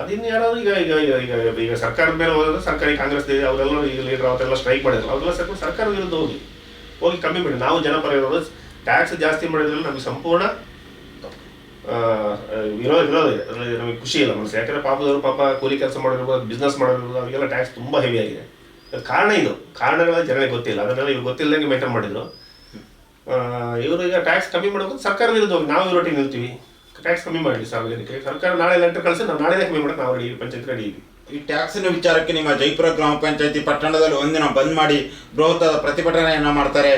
ಅದಿನ್ನು ಯಾರಾದರೂ ಈಗ ಈಗ ಈಗ ಈಗ ಸರ್ಕಾರದ ಮೇಲೆ ಹೋದ್ರೆ ಸರ್ಕಾರಿ ಕಾಂಗ್ರೆಸ್ ಅವರೆಲ್ಲ ಈಗ ಲೀಡರ್ ಅವರೆಲ್ಲ ಸ್ಟ್ರೈಕ್ ಮಾಡಿದ್ರು ಅವರೆಲ್ಲ ಸರ್ಕಾರ ವಿರುದ್ಧ ಹೋಗಿ. ಹೋಗಿ ಕಮ್ಮಿ ಮಾಡಿ. ನಾವು ಜನಪರ ಇರೋದು ಟ್ಯಾಕ್ಸ್ ಜಾಸ್ತಿ ಮಾಡಿದ್ರಲ್ಲಿ ನಮಗೆ ಸಂಪೂರ್ಣ ಇರೋ ಇರೋದು ಅದರಲ್ಲಿ ನಮಗೆ ಖುಷಿ ಇಲ್ಲ. ಮನಸ್ಸು ಯಾಕಂದರೆ ಪಾಪದವರು ಪಾಪ ಕೂಲಿ ಕೆಲಸ ಮಾಡಿರ್ಬೋದು ಬಿಸ್ನೆಸ್ ಮಾಡಿರ್ಬೋದು ಅವರಿಗೆಲ್ಲ ಟ್ಯಾಕ್ಸ್ ತುಂಬ ಹೆವಿ ಆಗಿದೆ. ಕಾರಣ ಇದು. ಕಾರಣಗಳ ಜನರಿಗೆ ಗೊತ್ತಿಲ್ಲ. ಅದನ್ನೆಲ್ಲ ಇವ್ರು ಗೊತ್ತಿಲ್ಲದಂಗೆ ಮೇಂಟೈನ್ ಮಾಡಿದ್ರು. ಇವರು ಈಗ ಟ್ಯಾಕ್ಸ್ ಕಮ್ಮಿ ಮಾಡಬೇಕು. ಸರ್ಕಾರ ವಿರುದ್ಧ ನಾವು ಇವರೊಟ್ಟಿಗೆ ನಿಲ್ತೀವಿ. ಟ್ಯಾಕ್ಸ್ ಕಮ್ಮಿ ಮಾಡಿ ಸಾರ್ವಜನಿಕ ಸರ್ಕಾರ ನಾಳೆ ಲೆಟರ್ ಕಳಿಸಿ, ನಾವು ನಾಳೆ ಕಮ್ಮಿ ಮಾಡಕ್ಕೆ ನಾವು ರೆಡಿ ಪಂಚಾಯತ್ ರೆಡಿ ಇದ್ದೀವಿ. ಈ ಟ್ಯಾಕ್ಸಿನ ವಿಚಾರಕ್ಕೆ ನಿಮ್ಮ ಜೈಪುರ ಗ್ರಾಮ ಪಂಚಾಯತಿ ಪಟ್ಟಣದಲ್ಲಿ ಒಂದಿನ ಬಂದ್ ಮಾಡಿ ಬೃಹತ್ ಪ್ರತಿಭಟನೆಯನ್ನ ಮಾಡ್ತಾರೆ.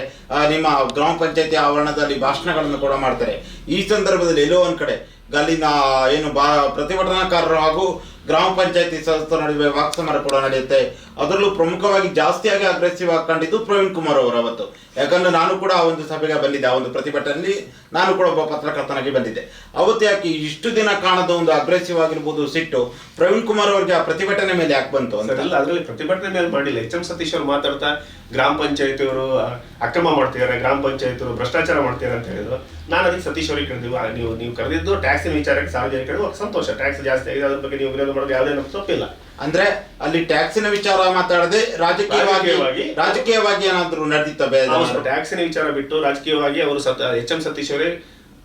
ನಿಮ್ಮ ಗ್ರಾಮ ಪಂಚಾಯತಿ ಆವರಣದಲ್ಲಿ ಭಾಷಣಗಳನ್ನು ಕೂಡ ಮಾಡ್ತಾರೆ. ಈ ಸಂದರ್ಭದಲ್ಲಿ ಎಲ್ಲೋ ಒಂದ್ ಕಡೆ ಅಲ್ಲಿನ ಏನು ಬಾ, ಪ್ರತಿಭಟನಾಕಾರರು ಹಾಗೂ ಗ್ರಾಮ ಪಂಚಾಯತಿ ಸದಸ್ಯರ ನಡುವೆ ವಾಕ್ಸಮರ ಕೂಡ ನಡೆಯುತ್ತೆ. ಅದರಲ್ಲೂ ಪ್ರಮುಖವಾಗಿ ಜಾಸ್ತಿಯಾಗಿ ಅಗ್ರೆಸಿವ್ ಕಂಡಿದ್ದು ಪ್ರವೀಣ್ ಕುಮಾರ್ ಅವರು ಅವತ್ತು. ಯಾಕಂದ್ರೆ ನಾನು ಕೂಡ ಆ ಒಂದು ಸಭೆಗೆ ಬಂದಿದ್ದೆ ಆ ಒಂದು ಪ್ರತಿಭಟನೆಯಲ್ಲಿ ನಾನು ಕೂಡ ಒಬ್ಬ ಪತ್ರಕರ್ತನಾಗಿ ಬಂದಿದ್ದೆ. ಅವತ್ತು ಯಾಕೆ ಇಷ್ಟು ದಿನ ಕಾಣದ ಒಂದು ಅಗ್ರೆಸಿವ್ ಆಗಿರ್ಬೋದು ಸಿಟ್ಟು ಪ್ರವೀಣ್ ಕುಮಾರ್ ಅವರಿಗೆ ಆ ಪ್ರತಿಭಟನೆ ಮೇಲೆ ಯಾಕೆ ಬಂತು ಅಂತ? ಅದೆಲ್ಲ ಅದರಲ್ಲಿ ಪ್ರತಿಭಟನೆ ಮೇಲೆ ಮಾಡಿಲ್ಲ. ಎಚ್ ಎಂ ಸತೀಶ್ ಅವರು ಮಾತಾಡ್ತಾ ಗ್ರಾಮ ಪಂಚಾಯತ್ ಅವರು ಅಕ್ರಮ ಮಾಡ್ತಿದ್ದಾರೆ ಗ್ರಾಮ ಪಂಚಾಯತ್ ಅವರು ಭ್ರಷ್ಟಾಚಾರ ಮಾಡ್ತಿದ್ದಾರೆ ಅಂತ ಹೇಳಿದ್ರು. ನಾನು ಅದಕ್ಕೆ ಸತೀಶ್ ಅವರಿಗೆ ಕೇಳಿದ್ವಿ ನೀವು ನೀವು ಕರೆದಿದ್ದು ಟ್ಯಾಕ್ಸಿನ ವಿಚಾರಕ್ಕೆ ಸಾರ್ವಜನಿಕರಿಗೆ ಓಕೆ, ಸಂತೋಷ. ಟ್ಯಾಕ್ಸ್ ಜಾಸ್ತಿ ಆಗಿದೆ ಅದ್ರ ಬಗ್ಗೆ ನೀವು ವಿರೋಧ ಮಾಡೋದು ಯಾವುದೇ ಸೊಪ್ಪಿಲ್ಲ ತಪ್ಪಿಲ್ಲ ಅಂದ್ರೆ ಅಲ್ಲಿ ಟ್ಯಾಕ್ಸಿನ ವಿಚಾರ ಮಾತಾಡದೆ ರಾಜಕೀಯವಾಗಿ ರಾಜಕೀಯವಾಗಿ- ರಾಜಕೀಯವಾಗಿ ಏನಾದ್ರು ನಡೆದಿತ್ತ ಟ್ಯಾಕ್ಸಿನ ವಿಚಾರ ಬಿಟ್ಟು ರಾಜಕೀಯವಾಗಿ ಅವರು ಸತ ಎಚ್ ಎಂ ಸತೀಶ್ ಅವರೇ